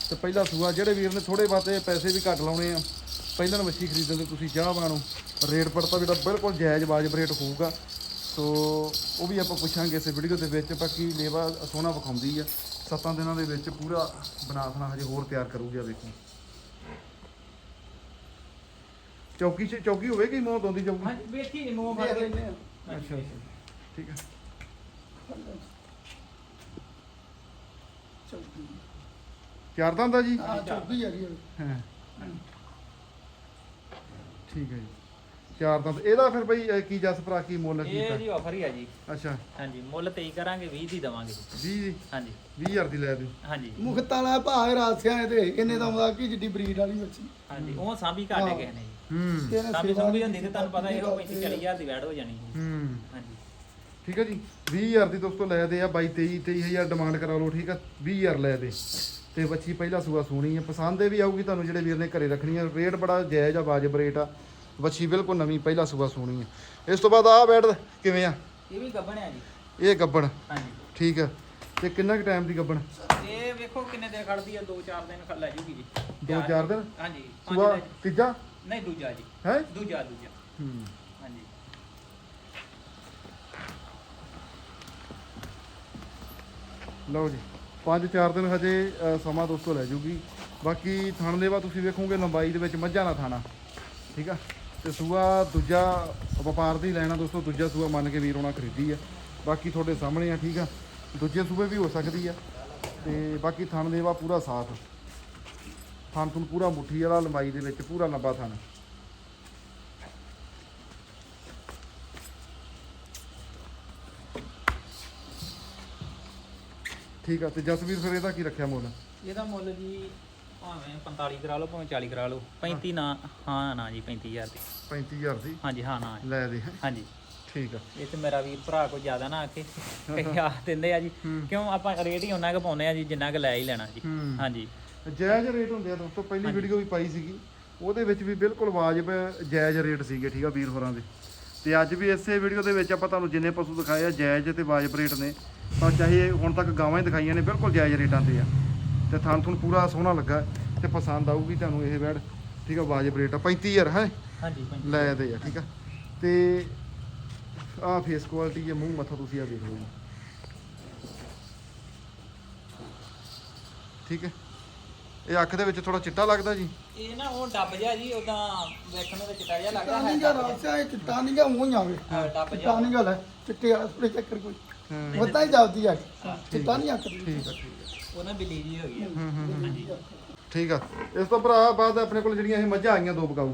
Speaker 1: ਤੇ ਪਹਿਲਾ ਸੂਆ, ਜਿਹੜੇ ਵੀਰ ਨੇ ਥੋੜੇ ਬਾਤੇ ਪੈਸੇ ਵੀ ਘੱਟ ਲਾਉਣੇ ਆ, ਪਹਿਲਾਂ ਮੱਛੀ ਖਰੀਦਣ ਦੇ ਤੁਸੀਂ ਚਾਹਵਾਂ ਨੂੰ ਰੇਟ ਪੜਤਾ ਜਿਹੜਾ ਬਿਲਕੁਲ ਜਾਇਜ਼ ਵਾਜਬ ਰੇਟ ਹੋਊਗਾ। ਸੋ ਉਹ ਵੀ ਆਪਾਂ ਪੁੱਛਾਂਗੇ ਇਸ ਵੀਡੀਓ ਦੇ ਵਿੱਚ, ਬਾਕੀ ਲੇਵਾ ਸੋਹਣਾ ਵਿਖਾਉਂਦੀ ਆ। ਸੱਤਾਂ ਦਿਨਾਂ ਦੇ ਵਿੱਚ ਪੂਰਾ ਬਨਾਸਨਾ ਹਜੇ ਹੋਰ ਤਿਆਰ ਕਰੂਗੀ ਆ ਵੇਖੋ ਚੌਕੀ 'ਚ ਚੌਕੀ ਹੋਵੇਗੀ ਮੂੰਹ ਦੋਂਦੀ ਚੌਕੀ?
Speaker 2: ਹਾਂਜੀ ਵੇਖੀ ਨੀ ਮੂੰਹ ਕੇ
Speaker 3: ਲੈਂਦੇ ਆ।
Speaker 1: ਅੱਛਾ ਅੱਛਾ। ਠੀਕ ਹੈ
Speaker 3: ਚੌਕੀ।
Speaker 1: ਚਾਰ ਦੰਦ ਆ ਜੀ?
Speaker 3: ਆ ਚੌਕੀ ਆ ਜੀ
Speaker 1: ਹਾਂ। ਠੀਕ ਹੈ ਜੀ। ਚਾਰ ਦੰਦ ਇਹਦਾ ਫਿਰ ਬਈ ਅਹ, ਕੀ ਜਸ ਭਰਾ ਕੀ ਮੁੱਲ
Speaker 2: ਇਹ
Speaker 1: ਕੀਤਾ
Speaker 2: ਜੀ ਆਫਰ ਹੀ ਆ ਜੀ।
Speaker 1: ਅੱਛਾ।
Speaker 2: ਹਾਂਜੀ ਮੁੱਲ 23 ਕਰਾਂਗੇ 20 ਦੀ ਦਵਾਂਗੇ।
Speaker 1: 20
Speaker 2: ਹਾਂਜੀ।
Speaker 1: 20000 ਦੀ ਲੈ ਦਿਓ।
Speaker 2: ਹਾਂਜੀ।
Speaker 3: ਮੁਖ ਤਾਲਾ ਭਾਅ ਰਾਸਿਆਂ ਦੇ ਇਹਨੇ ਤਾਂ ਆਉਂਦਾ ਕੀ ਜਿੱਡੀ ਬਰੀਡ ਵਾਲੀ ਬੱਚੀ।
Speaker 2: ਹਾਂਜੀ ਉਹ ਸਾਂਭੀ ਘਾਟੇ। ਕਿਸੇ ਨੇ ਜੀ।
Speaker 1: ਹੂੰ।
Speaker 3: ਇਹਨੇ
Speaker 2: ਸਾਂਭੀ ਹੁੰਦੀ ਤੇ ਤੁਹਾਨੂੰ ਪਤਾ ਇਹੋ 35
Speaker 3: ਕੀਤੀ।
Speaker 2: 40000 ਦੀ ਵੈਟ ਹੋ ਜਾਣੀ।
Speaker 1: ਹੂੰ।
Speaker 2: ਹਾਂਜੀ।
Speaker 1: ਠੀਕ ਹੈ ਜੀ। 20000 ਦੀ ਦੋਸਤੋ ਲੈ ਦੇ ਆ 22 23 23000 ਡਿਮਾਂਡ ਕਰਾ ਲਓ ਠੀਕ ਆ? 20000 ਲੈ ਦੇ। ਤੇ ਬੱਚੀ ਪਹਿਲਾ ਸੂਆ ਸੋਹਣੀ ਆ। ਪਸੰਦ ਇਹ ਵੀ ਆਊਗੀ ਤੁਹਾਨੂੰ ਜਿਹੜੇ ਵੀਰ ਨੇ ਘਰੇ ਰੱਖਣੀ ਆ। ਰੇਟ ਬੜਾ ਜਾਇਜ਼ ਆ ਵਾਜਬ ਰੇਟ ਆ। ਬੱਚੀ ਬਿਲਕੁਲ ਨਵੀਂ ਪਹਿਲਾ ਸੂਆ ਸੋਹਣੀ ਆ। ਇਸ ਤੋਂ ਬਾਅਦ ਆਹ ਬੈਡ ਕਿਵੇਂ ਆ?
Speaker 2: ਇਹ ਵੀ ਗੱਬਣ ਆ ਜੀ।
Speaker 1: ਇਹ ਗੱਬਣ।
Speaker 2: ਹਾਂਜੀ।
Speaker 1: ਠੀਕ ਆ। ਤੇ ਕਿੰਨਾ ਕੁ ਟਾਈਮ ਦੀ ਗੱਬਣ?
Speaker 2: ਇਹ ਵੇਖੋ ਕਿੰਨੇ ਦਿਨ ਖੜਦੀ ਆ 2-4 ਦਿਨ ਖੜ ਲੈ ਜੂਗੀ ਜੀ।
Speaker 1: ਦੋ ਚਾਰ ਦਿਨ?
Speaker 2: ਹਾਂਜੀ ਪੰਜ
Speaker 1: ਸੂਆ
Speaker 2: ਦਿਨ।
Speaker 1: ਤੀਜਾ?
Speaker 2: ਨਹੀਂ ਦੂਜਾ ਜੀ।
Speaker 1: ਹੈ?
Speaker 2: ਦੂਜਾ ਦੂਜਾ।
Speaker 1: ਹੂੰ।
Speaker 2: ਹਾਂਜੀ।
Speaker 1: ਲਓ ਜੀ ਪੰਜ ਚਾਰ ਦਿਨ ਹਜੇ ਅ, ਸਮਾਂ ਦੋਸਤੋ ਲੈ ਜੂਗੀ। ਬਾਕੀ ਥਣ ਦੇਵਾ ਤੁਸੀਂ ਵੇਖੋਗੇ ਲੰਬਾਈ ਦੇ ਵਿੱਚ ਮੱਝਾਂ ਦਾ ਥਾਣਾ। ਠੀਕ ਆ? ਤੇ ਸੂਆ ਦੂਜਾ ਵਪਾਰ ਦੀ ਲੈਣਾ ਦੋਸਤੋ ਦੂਜਾ ਸੂਆ ਮੰਨ ਕੇ ਵੀਰ ਹੋਣਾ ਖਰੀਦੀ ਆ। ਬਾਕੀ ਤੁਹਾਡੇ ਸਾਹਮਣੇ ਆ ਠੀਕ ਆ? ਦੂਜੇ ਸੂਬੇ ਵੀ ਹੋ ਸਕਦੀ ਆ। ਤੇ ਬਾਕੀ ਥਣ ਦੇਵਾ ਪੂਰਾ ਸਾਫ਼ ਥਣ ਤੁਨ ਪੂਰਾ ਮੁੱਠੀ ਵਾਲਾ ਲੰਬਾਈ ਦੇ ਵਿੱਚ ਪੂਰਾ ਲੰਬਾ ਥਣ ਠੀਕ ਆ ਤੇ ਜਸਵੀਰ ਫਿਰ ਇਹਦਾ ਕੀ ਰੱਖਿਆ ਮੁੱਲ?
Speaker 2: ਇਹਦਾ ਮੁੱਲ ਜੀ ਭਾਵੇਂ 45 ਕਰਾ ਲਓ ਭਾਵੇਂ 40 ਕਰਾ ਲਓ। 35 ਨਾ ਹਾਂ ਨਾ ਜੀ 35000 ਦੀ।
Speaker 1: 35000 ਦੀ?
Speaker 2: ਹਾਂਜੀ ਹਾਂ ਨਾ।
Speaker 1: ਲੈ ਦੇ।
Speaker 2: ਹਾਂਜੀ।
Speaker 1: ਠੀਕ ਆ।
Speaker 2: ਇਹ ਤੇ ਮੇਰਾ ਵੀਰ ਭਰਾ ਕੋਈ ਜ਼ਿਆਦਾ ਨਾ ਆਖੇ ਕਈ ਆ ਦਿੰਦੇ ਆ ਜੀ। ਕਿਉਂ? ਆਪਾਂ ਰੇਟ ਹੀ ਉਹਨਾਂ ਕੁ ਪਾਉਂਦੇ ਆ ਜੀ ਜਿੰਨਾ ਕੁ ਲੈ ਹੀ ਲੈਣਾ ਜੀ। ਹਾਂਜੀ।
Speaker 1: ਜਾਇਜ਼ ਰੇਟ ਹੁੰਦੇ ਆ ਦੋਸਤੋ ਪਹਿਲੀ ਵੀਡੀਓ ਵੀ ਪਾਈ ਸੀਗੀ। ਉਹਦੇ ਵਿੱਚ ਵੀ ਬਿਲਕੁਲ ਵਾਜਬ ਜਾਇਜ਼ ਰੇਟ ਸੀਗੇ ਠੀਕ ਆ ਵੀਰ ਹੋਰਾਂ ਦੇ। ਤੇ ਅੱਜ ਵੀ ਇਸੇ ਵੀਡੀਓ ਦੇ ਵਿੱਚ ਆਪਾਂ ਤੁਹਾਨੂੰ ਜਿੰਨੇ ਪਸ਼ੂ ਦਿਖਾਏ ਆ ਜਾਇਜ਼ ਤੇ ਵਾਜਬ ਰੇਟ ਨੇ। ਤਾਂ ਚਾਹੇ ਹੁਣ ਤੱਕ ਗਾਵਾਂ ਹੀ ਦਿਖਾਈਆਂ ਨੇ ਬਿਲਕੁਲ ਜਾਇਜ਼ ਰੇਟਾਂ ਤੇ ਆ। ਤੇ ਥਣ ਥੁਣ ਪੂਰਾ ਸੋਹਣਾ ਲੱਗਾ ਤੇ ਪਸੰਦ ਆਊਗੀ ਤੁਹਾਨੂੰ ਇਹ ਬੈਡ ਠੀਕ ਆ ਵਾਜਬ ਰੇਟ ਆ 35000 ਹੈ?
Speaker 2: ਹਾਂਜੀ 35
Speaker 1: ਲੈ ਦੇ ਆ ਠੀਕ ਆ। ਤੇ ਆਹ ਫੇਸ ਕੁਆਲਿਟੀ ਇਹ ਮੂੰਹ ਮੱਥਾ ਤੁਸੀਂ ਆ ਵੇਖ ਲਓ ਠੀਕ ਹੈ ਇਹ ਅੱਖ ਦੇ ਵਿੱਚ ਥੋੜਾ ਚਿੱਟਾ ਲੱਗਦਾ ਜੀ।
Speaker 2: ਇਹ ਨਾ ਉਹ ਡੱਬ ਜਿਹਾ ਜੀ ਉਦਾਂ ਵੇਖਣ ਨੂੰ ਤੇ ਚਿੱਟਾ ਜਿਹਾ ਲੱਗਦਾ
Speaker 3: ਚਿੱਟਾ
Speaker 2: ਹੈ
Speaker 3: ਨਹੀਂ ਗਾ ਰਾਸਿਆਂ ਇਹ ਚਿੱਟਾ ਨਹੀਂ ਗਾ ਉਹ ਹੀ ਆਵੇ।
Speaker 2: ਹਾਂ, ਡੱਬ
Speaker 3: ਚਿੱਟਾ
Speaker 2: ਜਿਹਾ
Speaker 3: ਨਹੀਂ ਗਾ ਲੈ ਚਿੱਟੇ ਵਾਲਾ ਥੋੜੇ ਚੱਕਰ ਕੋਈ।
Speaker 1: ਹਾਂ।
Speaker 3: ਵੱਧਾ ਹੀ ਜਾਂਦੀ ਆ ਚਿੱਟਾ ਨਹੀਂ ਆਕਦੀ
Speaker 1: ਠੀਕ ਆ ਠੀਕ ਆ।
Speaker 2: ਉਹ ਨਾ ਬਿੱਲੀ ਜੀ ਹੋ ਗਈ ਆ।
Speaker 1: ਹੂੰ ਹੂੰ ਹੂੰ।
Speaker 2: ਹਾਂਜੀ।
Speaker 1: ਠੀਕ ਆ। ਇਸ ਤੋਂ ਭਰਾ ਬਾਅਦ ਆਪਣੇ ਕੋਲ ਜਿਹੜੀਆਂ ਇਹ ਮੱਝਾਂ ਆਈਆਂ ਦੋ ਬਕਾਊ।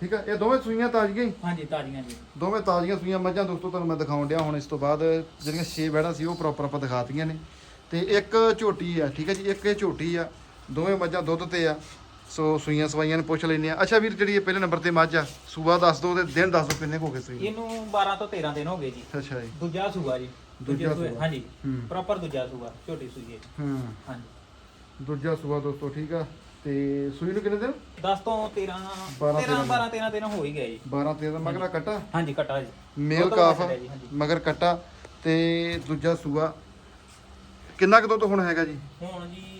Speaker 1: ਠੀਕ ਆ? ਇਹ ਦੋਵੇਂ ਸੂਈਆਂ ਤਾਜ਼ੀਆਂ ਹੀ?
Speaker 2: ਹਾਂਜੀ ਤਾਜ਼ੀਆਂ ਜੀ।
Speaker 1: ਦੋਵੇਂ ਤਾਜ਼ੀਆਂ ਸੂਈਆਂ ਮੱਝਾਂ ਦੋਸਤੋ ਤੁਹਾਨੂੰ ਮੈਂ ਦਿਖਾਉਣ ਡਿਆ ਹੁਣ ਇਸ ਤੋਂ ਬਾਅਦ ਜਿਹੜੀਆਂ 6 ਬੈੜਾਂ ਸੀ ਉਹ ਪ੍ਰੋਪਰ ਆਪਾਂ ਦਿਖਾਤੀਆਂ ਨੇ। ਤੇ ਇੱਕ ਝੋਟੀ ਆ ਠੀਕ ਹੈ ਜੀ? ਇੱਕ ਇਹ ਝੋਟੀ ਆ। ਦੋਵੇਂ ਮੱਝਾਂ ਦੁੱਧ ਤੇ ਆ। ਸੋ ਸੂਈਆਂ ਸਵਾਈਆਂ ਨੇ ਪੁੱਛ ਲੈਂਦੇ ਆ। ਅੱਛਾ ਵੀਰ ਜਿਹੜੀ ਇਹ ਪਹਿਲੇ ਨੰਬਰ ਤੇ ਮੱਝ ਆ ਸੂਆ ਦੱਸ ਦਿਓ ਤੇ ਦਿਨ ਦੱਸ ਦਿਓ ਕਿੰਨੇ ਕੁ ਹੋ ਗਏ ਸੂਈ
Speaker 2: ਇਹਨੂੰ 12 ਤੋਂ 13 ਦਿਨ ਹੋ ਗਏ ਜੀ।
Speaker 1: ਅੱਛਾ ਜੀ।
Speaker 2: ਦੂਜਾ ਸੂਆ ਜੀ। ਦੂਜੇ
Speaker 1: ਸੂਆ।
Speaker 2: ਹਾਂਜੀ
Speaker 1: ਹੂੰ।
Speaker 2: ਪ੍ਰੋਪਰ ਦੂਜਾ ਸੂਆ ਛੋਟੀ ਸੂਈ ਹੈ ਜੀ।
Speaker 1: ਹੂੰ।
Speaker 2: ਹਾਂਜੀ।
Speaker 1: ਦੂਜਾ ਸੂਆ ਦੋਸਤੋ ਠੀਕ ਆ। ਤੇ ਸੂਈ ਨੂੰ ਕਿੰਨੇ ਦਿਨ?
Speaker 2: 10 ਤੋਂ 13
Speaker 1: ਬਾਰਾਂ,
Speaker 2: 13 12 13 ਦਿਨ ਹੋ ਹੀ ਗਏ ਜੀ।
Speaker 1: 12 13 ਦਾ ਮਗਲਾ ਕੱਟਾ?
Speaker 2: ਹਾਂਜੀ ਕਟਾ ਜੀ।
Speaker 1: ਮੇਲ ਕਾਫ
Speaker 2: ਜੀ, ਹਾਂਜੀ।
Speaker 1: ਮਗਰ ਕੱਟਾ ਤੇ ਦੂਜਾ ਸੂਆ। ਕਿੰਨਾ ਕੁ ਦੁੱਧ ਹੁਣ ਹੈਗਾ ਜੀ?
Speaker 2: ਹੁਣ ਜੀ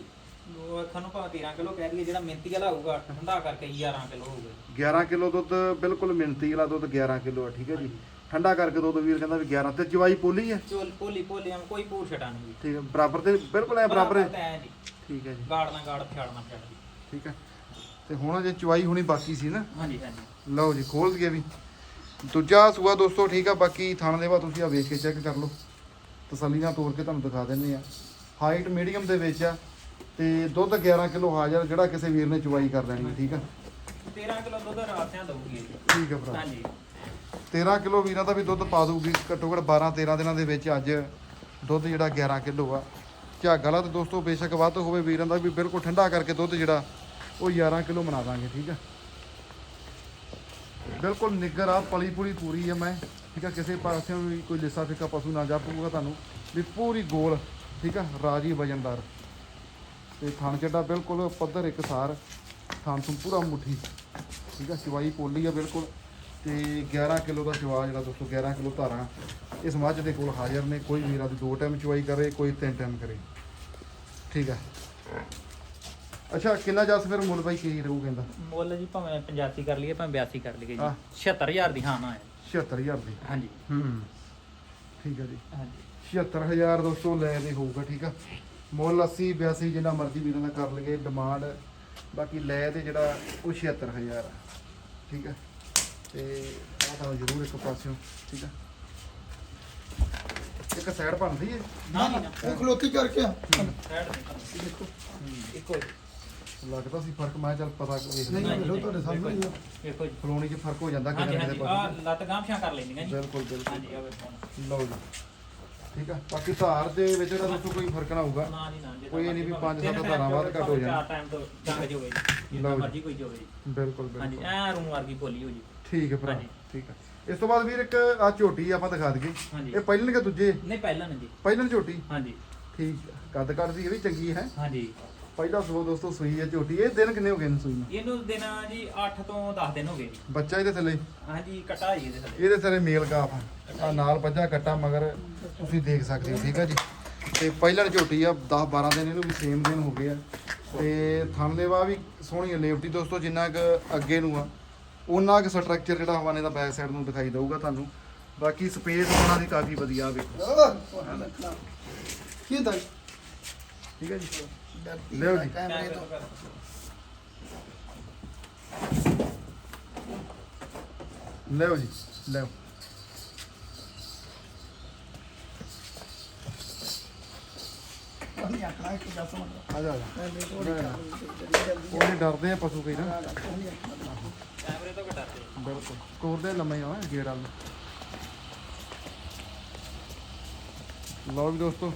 Speaker 2: ਅੱਖਾਂ ਨੂੰ ਭਾਵੇਂ 13 ਕਿਲੋ ਕਹਿ ਦਈਏ ਜਿਹੜਾ ਮਿੰਤੀ ਵਾਲਾ ਹੋਊਗਾ ਠੰਡਾ ਕਰਕੇ 11 ਕਿਲੋ ਹੋਊਗਾ।
Speaker 1: 11 ਕਿਲੋ ਦੁੱਧ ਬਿਲਕੁਲ ਮਿੰਤੀ ਵਾਲਾ ਦੁੱਧ 11 ਕਿਲੋ ਆ ਠੀਕ ਹੈ ਜੀ। ਠੰਡਾ ਕਰਕੇ ਦੁੱਧ ਵੀਰ ਕਹਿੰਦਾ ਵੀ 11 ਤੇ ਜਵਾਈ ਪੋਲੀ ਹੈ?
Speaker 2: ਚੋਲ ਪੋਲੀ ਪੋਲੀ ਐਵੇਂ ਕੋਈ ਪੂਰ ਛਟਾ ਨਹੀਂ।
Speaker 1: ਠੀਕ ਹੈ ਬਰਾਬਰ ਤੇ ਬਿਲਕੁਲ ਐ ਬਰਾਬਰ ਹੈ। ਠੀਕ ਹੈ ਜੀ।
Speaker 2: ਗਾੜ ਨਾ ਗਾੜ ਫੜ ਜੀ
Speaker 1: ਠੀਕ ਹੈ ਤੇ ਹੁਣ ਜੇ ਚਵਾਈ ਹੋਣੀ ਬਾਕੀ ਸੀ ਨਾ?
Speaker 2: ਹਾਂਜੀ ਹਾਂਜੀ।
Speaker 1: ਲਓ ਜੀ ਖੋਲ ਦਈਏ ਵੀ। ਦੂਜਾ ਸੂਆ ਦੋਸਤੋ ਠੀਕ ਆ ਬਾਕੀ ਥਣ ਦੇ ਵਾ ਤੁਸੀਂ ਆ ਵੇਖ ਕੇ ਚੈੱਕ ਕਰ ਲਓ। ਤਸੱਲੀ ਨਾਲ ਤੋੜ ਕੇ ਤੁਹਾਨੂੰ ਦਿਖਾ ਦਿੰਦੇ ਆ। ਹਾਈਟ ਮੀਡੀਅਮ ਦੇ ਵਿੱਚ ਆ ਤੇ ਦੁੱਧ 11 ਕਿਲੋ ਹਾਜ਼ਰ ਜਿਹੜਾ ਕਿਸੇ ਵੀਰ ਨੇ ਚਵਾਈ ਕਰ ਲੈਣੀ ਹੈ, ਠੀਕ ਆ?
Speaker 2: 13 ਕਿਲੋ ਦੁੱਧ ਰਾਤਿਆਂ ਦਊਗੀ
Speaker 1: ਠੀਕ ਆ ਭਰਾ।
Speaker 2: ਹਾਂਜੀ।
Speaker 1: 13 ਕਿਲੋ ਵੀਰਾਂ ਦਾ ਵੀ ਦੁੱਧ ਪਾ ਦਊਗੀ ਘੱਟੋ ਘੱਟ 12 13 ਦਿਨਾਂ ਦੇ ਵਿੱਚ ਅੱਜ ਦੁੱਧ ਜਿਹੜਾ 11 ਕਿਲੋ ਆ। ਝਾਗਾ ਲਾ ਤੇ ਦੋਸਤੋ ਬੇਸ਼ੱਕ ਵੱਧ ਹੋਵੇ ਵੀਰਾਂ ਦਾ ਵੀ ਬਿਲਕੁਲ ਠੰਡਾ ਕਰਕੇ ਦੁੱਧ ਜਿਹੜਾ ਉਹ 11 ਕਿਲੋ ਬਣਾ ਦਾਂਗੇ ਠੀਕ ਆ? ਬਿਲਕੁਲ ਨਿੱਗਰ ਆ ਪਲੀ ਪੂਰੀ ਪੂਰੀ ਆ ਮੈਂ ਠੀਕ ਆ? ਕਿਸੇ ਪਾਸਿਓਂ ਵੀ ਕੋਈ ਲਿੱਸਾ ਫਿੱਕਾ ਪਸ਼ੂ ਨਾ ਜਾ ਪਊਗਾ ਤੁਹਾਨੂੰ ਵੀ ਪੂਰੀ ਗੋਲ ਠੀਕ ਆ? ਰਾਜੀ ਵਜਨਦਾਰ। ਤੇ ਥਣ ਚੱਡਾ ਬਿਲਕੁਲ ਪੱਧਰ ਇੱਕਸਾਰ ਥਣ ਤੋਂ ਪੂਰਾ ਮੁੱਠੀ। ਠੀਕ ਆ ਚਵਾਈ ਪੋਲੀ ਆ ਬਿਲਕੁਲ। ਤੇ 11 ਕਿਲੋ ਦਾ ਚਵਾ ਜਿਹੜਾ ਦੋਸਤੋ 11 ਕਿਲੋ ਧਾਰਾਂ ਇਸ ਮੱਝ ਦੇ ਕੋਲ ਹਾਜ਼ਰ ਨੇ। ਕੋਈ ਵੀਰਾ ਦੀ ਦੋ ਟਾਈਮ ਚਵਾਈ ਕਰੇ ਕੋਈ ਤਿੰਨ ਟਾਈਮ ਕਰੇ। ਠੀਕ ਆ। ਅੱਛਾ ਕਿੰਨਾ ਜਸ ਫਿਰ ਮੁੱਲ ਬਾਈ ਕੀ ਰਹੂ ਕਹਿੰਦਾ?
Speaker 2: ਮੁੱਲ ਜੀ ਭਾਵੇਂ 85 ਕਰ ਲਈਏ ਭਾਵੇਂ 82 ਕਰ ਲਈਏ
Speaker 1: ਹਾਂ।
Speaker 2: ਜੀ 76000 ਦੀ ਹਾਂ ਨਾ ਹੈ
Speaker 1: 76000 ਦੀ।
Speaker 2: ਹਾਂਜੀ।
Speaker 1: ਹੂੰ। ਠੀਕ ਆ ਜੀ।
Speaker 2: ਹਾਂਜੀ।
Speaker 1: 76000 ਦੋਸਤੋ ਲੈ ਦੇ ਹੋਊਗਾ ਠੀਕ ਆ। ਮੁੱਲ 80 82 ਜਿੰਨਾ ਮਰਜ਼ੀ ਵੀਰਾਂ ਦਾ ਕਰ ਲਈਏ ਡਿਮਾਂਡ ਬਾਕੀ ਲੈ ਤੇ ਜਿਹੜਾ ਉਹ 76000 ਆ। ਠੀਕ ਆ? ਤੇ ਆਹ ਤਾਂ ਜ਼ਰੂਰ ਇੱਕ ਪਾਸਿਓਂ ਠੀਕ ਆ? ਇੱਕ ਸਾਈਡ ਬਣਦੀ ਹੈ
Speaker 2: ਨਾ ਨਾ
Speaker 3: ਉਹ ਖਲੋਤੀ ਕਰਕੇ ਆ।
Speaker 2: ਸਾਈਡ
Speaker 3: ਦੇਖੋ।
Speaker 2: ਇੱਕੋ
Speaker 1: ਲੱਗਦਾ ਸੀ ਫ਼ਰਕ ਮੈਂ ਚੱਲ ਪਤਾ ਵੇਖ
Speaker 3: ਨਹੀਂ ਵੇਖੋ ਤੁਹਾਡੇ ਸਾਹਮਣੇ ਹੀ
Speaker 2: ਜੀ।
Speaker 1: ਫਲੋਣੀ 'ਚ ਫ਼ਰਕ ਹੋ ਜਾਂਦਾ ਕਿਤੇ
Speaker 2: ਆ
Speaker 1: ਪਾਸੇ
Speaker 2: ਲੱਤ ਗਾਂਠਾਂ ਕਰ ਲੈਂਦੀਆਂ ਜੀ।
Speaker 1: ਬਿਲਕੁਲ ਬਿਲਕੁਲ।
Speaker 2: ਹਾਂਜੀ ਆ ਵੇਖੋ
Speaker 1: ਲਓ ਜੀ। ਠੀਕ ਆ? ਬਾਕੀ ਧਾਰ ਦੇ ਵਿੱਚ ਜਿਹੜਾ ਦੋਸਤੋ ਕੋਈ ਫ਼ਰਕ ਨਾ ਹੋਊਗਾ।
Speaker 2: ਨਾ ਜੀ ਨਾ ਜੇ
Speaker 1: ਕੋਈ ਇਹ ਨਹੀਂ ਵੀ ਪੰਜ ਸੱਤ ਧਾਰਾਂ ਵੱਧ ਘੱਟ ਹੋ
Speaker 2: ਚਾਰ
Speaker 1: ਜਾਣ।
Speaker 2: ਟਾਈਮ ਤੋਂ ਜੰਗ ਚ ਹੋਵੇ ਜਿੰਨਾ
Speaker 1: ਲਓ ਜੀ।
Speaker 2: ਮਰਜ਼ੀ ਕੋਈ ਹੋਵੇ ਜੀ
Speaker 1: ਬਿਲਕੁਲ
Speaker 2: ਹਾਂਜੀ
Speaker 1: ਬਿਲਕੁਲ
Speaker 2: ਐ ਰੂਮ ਵਰਗੀ ਭੋਲੀ ਹੋ ਜੀ।
Speaker 1: ਠੀਕ ਹੈ ਭਰਾ
Speaker 2: ਹਾਂਜੀ।
Speaker 1: ਠੀਕ ਆ। ਇਸ ਤੋਂ ਬਾਅਦ ਵੀਰ ਇੱਕ ਆ ਝੋਟੀ ਆਪਾਂ ਦਿਖਾ ਦਈਏ।
Speaker 2: ਹਾਂਜੀ।
Speaker 1: ਇਹ ਪਹਿਲਣ ਕਿ ਦੂਜੇ?
Speaker 2: ਨਹੀਂ ਪਹਿਲਾਂ ਨਾ ਜੀ।
Speaker 1: ਪਹਿਲਣ ਝੋਟੀ?
Speaker 2: ਹਾਂਜੀ।
Speaker 1: ਠੀਕ ਆ। ਕੱਦ ਕੱਦ ਦੀ ਇਹ ਵੀ ਚੰਗੀ ਹੈ।
Speaker 2: ਹਾਂਜੀ।
Speaker 1: ਪਹਿਲਾ ਸੋ ਦੋਸਤੋ ਸੂਈ ਹੈ ਝੋਟੀ ਇਹ ਦਿਨ ਕਿੰਨੇ ਹੋ ਗਏ ਨੇ ਸੂਈ ਨੂੰ?
Speaker 2: ਇਹਨੂੰ ਦਿਨ ਜੀ 8 ਤੋਂ 10 ਦਿਨ ਹੋ ਗਏ ਜੀ।
Speaker 1: ਬੱਚਾ ਇਹਦੇ ਥੱਲੇ?
Speaker 2: ਹਾਂਜੀ ਕਟਾ ਜੀ ਇਹਦੇ ਥੱਲੇ।
Speaker 1: ਇਹਦੇ ਸਾਰੇ ਮੇਲ ਕਾਫ ਆ। ਨਾਲ ਬੱਜਾ ਕੱਟਾ ਮਗਰ ਤੁਸੀਂ ਦੇਖ ਸਕਦੇ ਹੋ ਠੀਕ ਆ ਜੀ? ਤੇ ਪਹਿਲਣ ਝੋਟੀ ਆ 10 12 ਦਿਨ ਇਹਨੂੰ ਵੀ ਸੇਮ ਦਿਨ ਹੋ ਗਏ ਆ। ਤੇ ਥਣ ਦੇਵਾ ਵੀ ਸੋਹਣੀ ਲੇਵਟੀ ਦੋਸਤੋ ਜਿੰਨਾ ਕੁ ਅੱਗੇ ਨੂੰ ਆ। ਉਹਨਾਂ ਕੁ ਸਟਰਕਚਰ ਜਿਹੜਾ ਹਵਾਨੇ ਦਾ ਬੈਕ ਸਾਈਡ ਨੂੰ ਦਿਖਾਈ ਦਊਗਾ ਤੁਹਾਨੂੰ। ਬਾਕੀ ਸਪੇਸ ਉਹਨਾਂ ਦੀ ਕਾਫੀ ਵਧੀਆ ਵੇਖੋ।
Speaker 3: ਕੀ ਜੀ?
Speaker 1: ਠੀਕ ਹੈ ਜੀ?
Speaker 3: ਆ
Speaker 1: ਜੀ। ਲਿਓ ਜੀ ਲਿਓ।
Speaker 3: ਉਹਨੇ ਆਖਣਾ ਕਿ ਦੱਸ ਮੰਨ
Speaker 1: ਆ ਜਾ ਆ ਜਾ।
Speaker 3: ਕੈਮਰੇ ਤੋਂ ਉਹਦੀ ਜਲਦੀ ਜਲਦੀ
Speaker 1: ਉਹਨੇ ਡਰਦੇ ਆ ਪਸ਼ੂ ਕਈ ਨਾ।
Speaker 2: ਕੈਮਰੇ ਤੋਂ ਘਟਾਤੇ
Speaker 1: ਬਿਲਕੁਲ। ਕੋਰਦੇ ਲੰਮੇ ਆ ਗੇੜ ਵਾਲ। ਲਓ ਵੀ ਦੋਸਤੋ।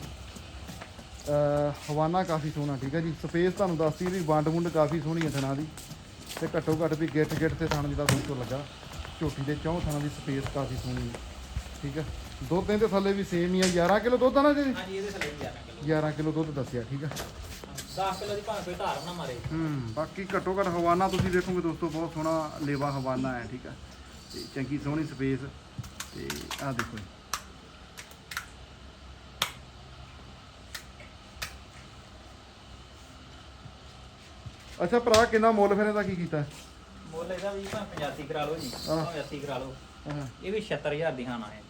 Speaker 1: ਹਵਾਨਾ ਕਾਫੀ ਸੋਹਣਾ ਠੀਕ ਹੈ ਜੀ? ਸਪੇਸ ਤੁਹਾਨੂੰ ਦੱਸਤੀ ਵੀ ਵੰਡ ਵੁੰਡ ਕਾਫੀ ਸੋਹਣੀ ਹੈ ਥਣਾ ਦੀ। ਤੇ ਘੱਟੋ ਘੱਟ ਵੀ ਗਿੱਟ ਗਿੱਟ ਤੇ ਥਣ ਜਿਹੜਾ ਦੋਸਤੋ ਲੱਗਾ। ਝੋਟੀ ਦੇ ਚੌਂ ਥਣਾਂ ਦੀ ਸਪੇਸ ਕਾਫੀ ਸੋਹਣੀ ਹੈ ਠੀਕ ਹੈ? ਦੁੱਧ ਇਹਦੇ ਥੱਲੇ ਵੀ ਸੇਮ ਹੀ ਆ। 11 ਕਿਲੋ ਦੁੱਧ ਆ ਨਾ ਜੀ
Speaker 2: ਹਾਂਜੀ ਇਹਦੇ ਥੱਲੇ 11 ਕਿਲੋ
Speaker 1: 11 ਕਿਲੋ ਦੁੱਧ ਦੱਸਿਆ ਠੀਕ ਹੈ?
Speaker 2: 10 ਕਿਲੋ ਦੀ ਭਾਵੇਂ ਕੋਈ ਧਾਰ ਨਾ ਮਾਰੇ।
Speaker 1: ਹੂੰ ਬਾਕੀ ਘੱਟੋ ਘੱਟ ਹਵਾਨਾ ਤੁਸੀਂ ਵੇਖੋਗੇ ਦੋਸਤੋ ਬਹੁਤ ਸੋਹਣਾ ਲੇਵਾ ਹਵਾਨਾ ਹੈ ਠੀਕ ਹੈ? ਤੇ ਚੰਗੀ ਸੋਹਣੀ ਸਪੇਸ ਤੇ ਆਹ ਦੇਖੋ ਅੱਛਾ ਭਰਾ ਕਿੰਨਾ ਮੁੱਲ ਫਿਰ ਇਹਦਾ ਕੀ ਕੀਤਾ?
Speaker 2: ਮੁੱਲ ਇਹਦਾ ਵੀ ਭਾਵੇਂ 85 ਕਰਾ ਲਓ ਜੀ
Speaker 1: ਹਾਂ।
Speaker 2: ਭਾਵੇਂ 80 ਕਰਾ ਲਓ
Speaker 1: ਹਾਂ।
Speaker 2: ਇਹ ਵੀ 76000 ਦੀ ਹਾਨਾ ਹੈ।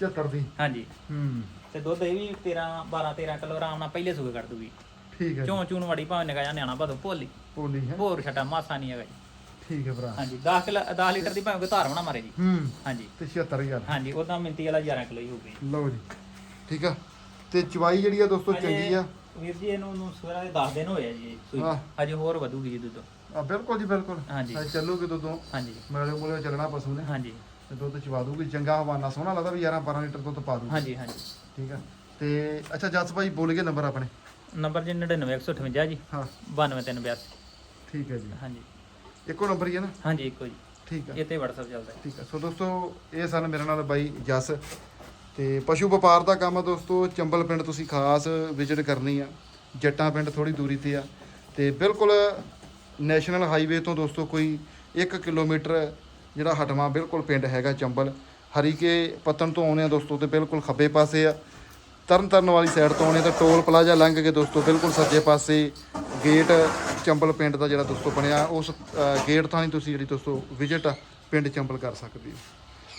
Speaker 1: 76 ਦੀ?
Speaker 2: ਹਾਂਜੀ।
Speaker 1: ਹੂੰ।
Speaker 2: ਤੇ ਦੁੱਧ ਇਹ ਵੀ 13 12 13 ਕਿਲੋ ਆਰਾਮ ਨਾਲ ਪਹਿਲੇ ਸੂਏ ਕੱਢ ਦੂਗੀ।
Speaker 1: ਠੀਕ ਹੈ
Speaker 2: ਚੋਂ ਚੂਨ ਵੜੀ ਭਾਵੇਂ ਨਿਕਾ ਜਾ ਨਿਆਣਾ ਭਾਦੋਂ ਭੋਲੀ।
Speaker 1: ਪੋਲੀ ਹੈ।
Speaker 2: ਹੋਰ ਛਟਾ ਮਾਸਾ ਨਹੀਂ ਹੈਗਾ ਜੀ।
Speaker 1: ਠੀਕ ਹੈ ਭਰਾ।
Speaker 2: ਹਾਂਜੀ 10 ਕਿਲੋ 10 ਲੀਟਰ ਦੀ ਭਾਵੇਂ ਕੋਈ ਧਾਰ ਬਣਾ ਮਾਰੇ ਜੀ।
Speaker 1: ਹੂੰ।
Speaker 2: ਹਾਂਜੀ।
Speaker 1: ਤੇ 76000
Speaker 2: ਹਾਂਜੀ ਉਹਦਾ ਮਿੰਤੀ ਵਾਲਾ 11 ਕਿਲੋ ਹੀ ਹੋਊਗੀ
Speaker 1: ਲਓ ਜੀ। ਠੀਕ ਆ। ਤੇ ਚਵਾਈ ਜਿਹੜੀ ਆ ਦੋਸਤੋ ਚੰਗੀ ਆ?
Speaker 2: ਵੀਰ ਜੀ ਇਹਨੂੰ ਨੂੰ ਸਵੇਰਾ ਦੇ 10 ਦਿਨ ਹੋਏ ਆ ਜੀ ਸੂਈ।
Speaker 1: ਹਾਂ।
Speaker 2: ਹਜੇ ਹੋਰ ਵਧੂਗੀ ਜੀ ਦੁੱਧ।
Speaker 1: ਆ ਬਿਲਕੁਲ ਜੀ ਬਿਲਕੁਲ।
Speaker 2: ਹਾਂਜੀ।
Speaker 1: ਅੱਜ ਚੱਲੂਗੀ ਦੁੱਧੋਂ
Speaker 2: ਹਾਂਜੀ।
Speaker 1: ਮੇਲੇ ਮੂਲੇ ਚੱਲਣਾ ਪਸ਼ੂ ਨੇ।
Speaker 2: ਹਾਂਜੀ।
Speaker 1: ਤੇ ਦੁੱਧ ਚਵਾ ਦੂਗੀ ਚੰਗਾ ਹਵਾਨਾ ਸੋਹਣਾ ਲੱਗਦਾ ਵੀ 11 12 ਲੀਟਰ ਦੁੱਧ ਪਾ ਦੂਗੀ।
Speaker 2: ਹਾਂਜੀ ਹਾਂਜੀ।
Speaker 1: ਠੀਕ ਆ। ਤੇ ਅੱਛਾ ਜੱਸ ਭਾਈ ਬੋਲ ਗਏ ਨੰਬਰ ਆਪਣੇ।
Speaker 2: ਨੰਬਰ ਜੀ 99158 ਜੀ।
Speaker 1: ਹਾਂ।
Speaker 2: 92382
Speaker 1: ਠੀਕ ਹੈ ਜੀ।
Speaker 2: ਹਾਂਜੀ।
Speaker 1: ਇੱਕੋ ਨੰਬਰ ਹੀ ਹੈ ਨਾ?
Speaker 2: ਹਾਂਜੀ ਇੱਕੋ ਜੀ।
Speaker 1: ਠੀਕ ਆ।
Speaker 2: ਇਹ ਤੇ WhatsApp ਚੱਲਦਾ ਹੈ।
Speaker 1: ਠੀਕ ਆ। ਸੋ ਦੋਸਤੋ ਇਹ ਸਨ ਮੇਰੇ ਨਾਲ ਬਾਈ ਜਸ। ਤੇ ਪਸ਼ੂ ਵਪਾਰ ਦਾ ਕੰਮ ਦੋਸਤੋ, ਚੰਬਲ ਪਿੰਡ ਤੁਸੀਂ ਖਾਸ ਵਿਜ਼ਿਟ ਕਰਨੀ ਆ। ਜੱਟਾਂ ਪਿੰਡ ਥੋੜੀ ਦੂਰੀ ਤੇ ਆ। ਤੇ ਬਿਲਕੁਲ ਨੈਸ਼ਨਲ ਹਾਈਵੇ ਤੋਂ ਦੋਸਤੋ ਕੋਈ 1 ਕਿਲੋਮੀਟਰ ਜਿਹੜਾ ਹਟਵਾ ਬਿਲਕੁਲ ਪਿੰਡ ਹੈਗਾ ਚੰਬਲ। ਹਰੀਕੇ ਪਤਨ ਤੋਂ ਆਉਣੇ ਆ ਦੋਸਤੋ ਤੇ ਬਿਲਕੁਲ ਖੱਬੇ ਪਾਸੇ ਆ। ਤਰਨ ਤਰਨ ਵਾਲੀ ਸਾਈਡ ਤੋਂ ਆਉਣੇ ਤਾਂ ਟੋਲ ਪਲਾਜ਼ਾ ਲੰਘ ਕੇ ਦੋਸਤੋ ਬਿਲਕੁਲ ਸੱਜੇ ਪਾਸੇ ਗੇਟ ਚੰਬਲ ਪਿੰਡ ਦਾ ਜਿਹੜਾ ਦੋਸਤੋ ਬਣਿਆ, ਉਸ ਗੇਟ ਥਾਂ ਹੀ ਤੁਸੀਂ ਜਿਹੜੀ ਦੋਸਤੋ ਵਿਜ਼ਿਟ ਪਿੰਡ ਚੰਬਲ ਕਰ ਸਕਦੇ ਹੋ।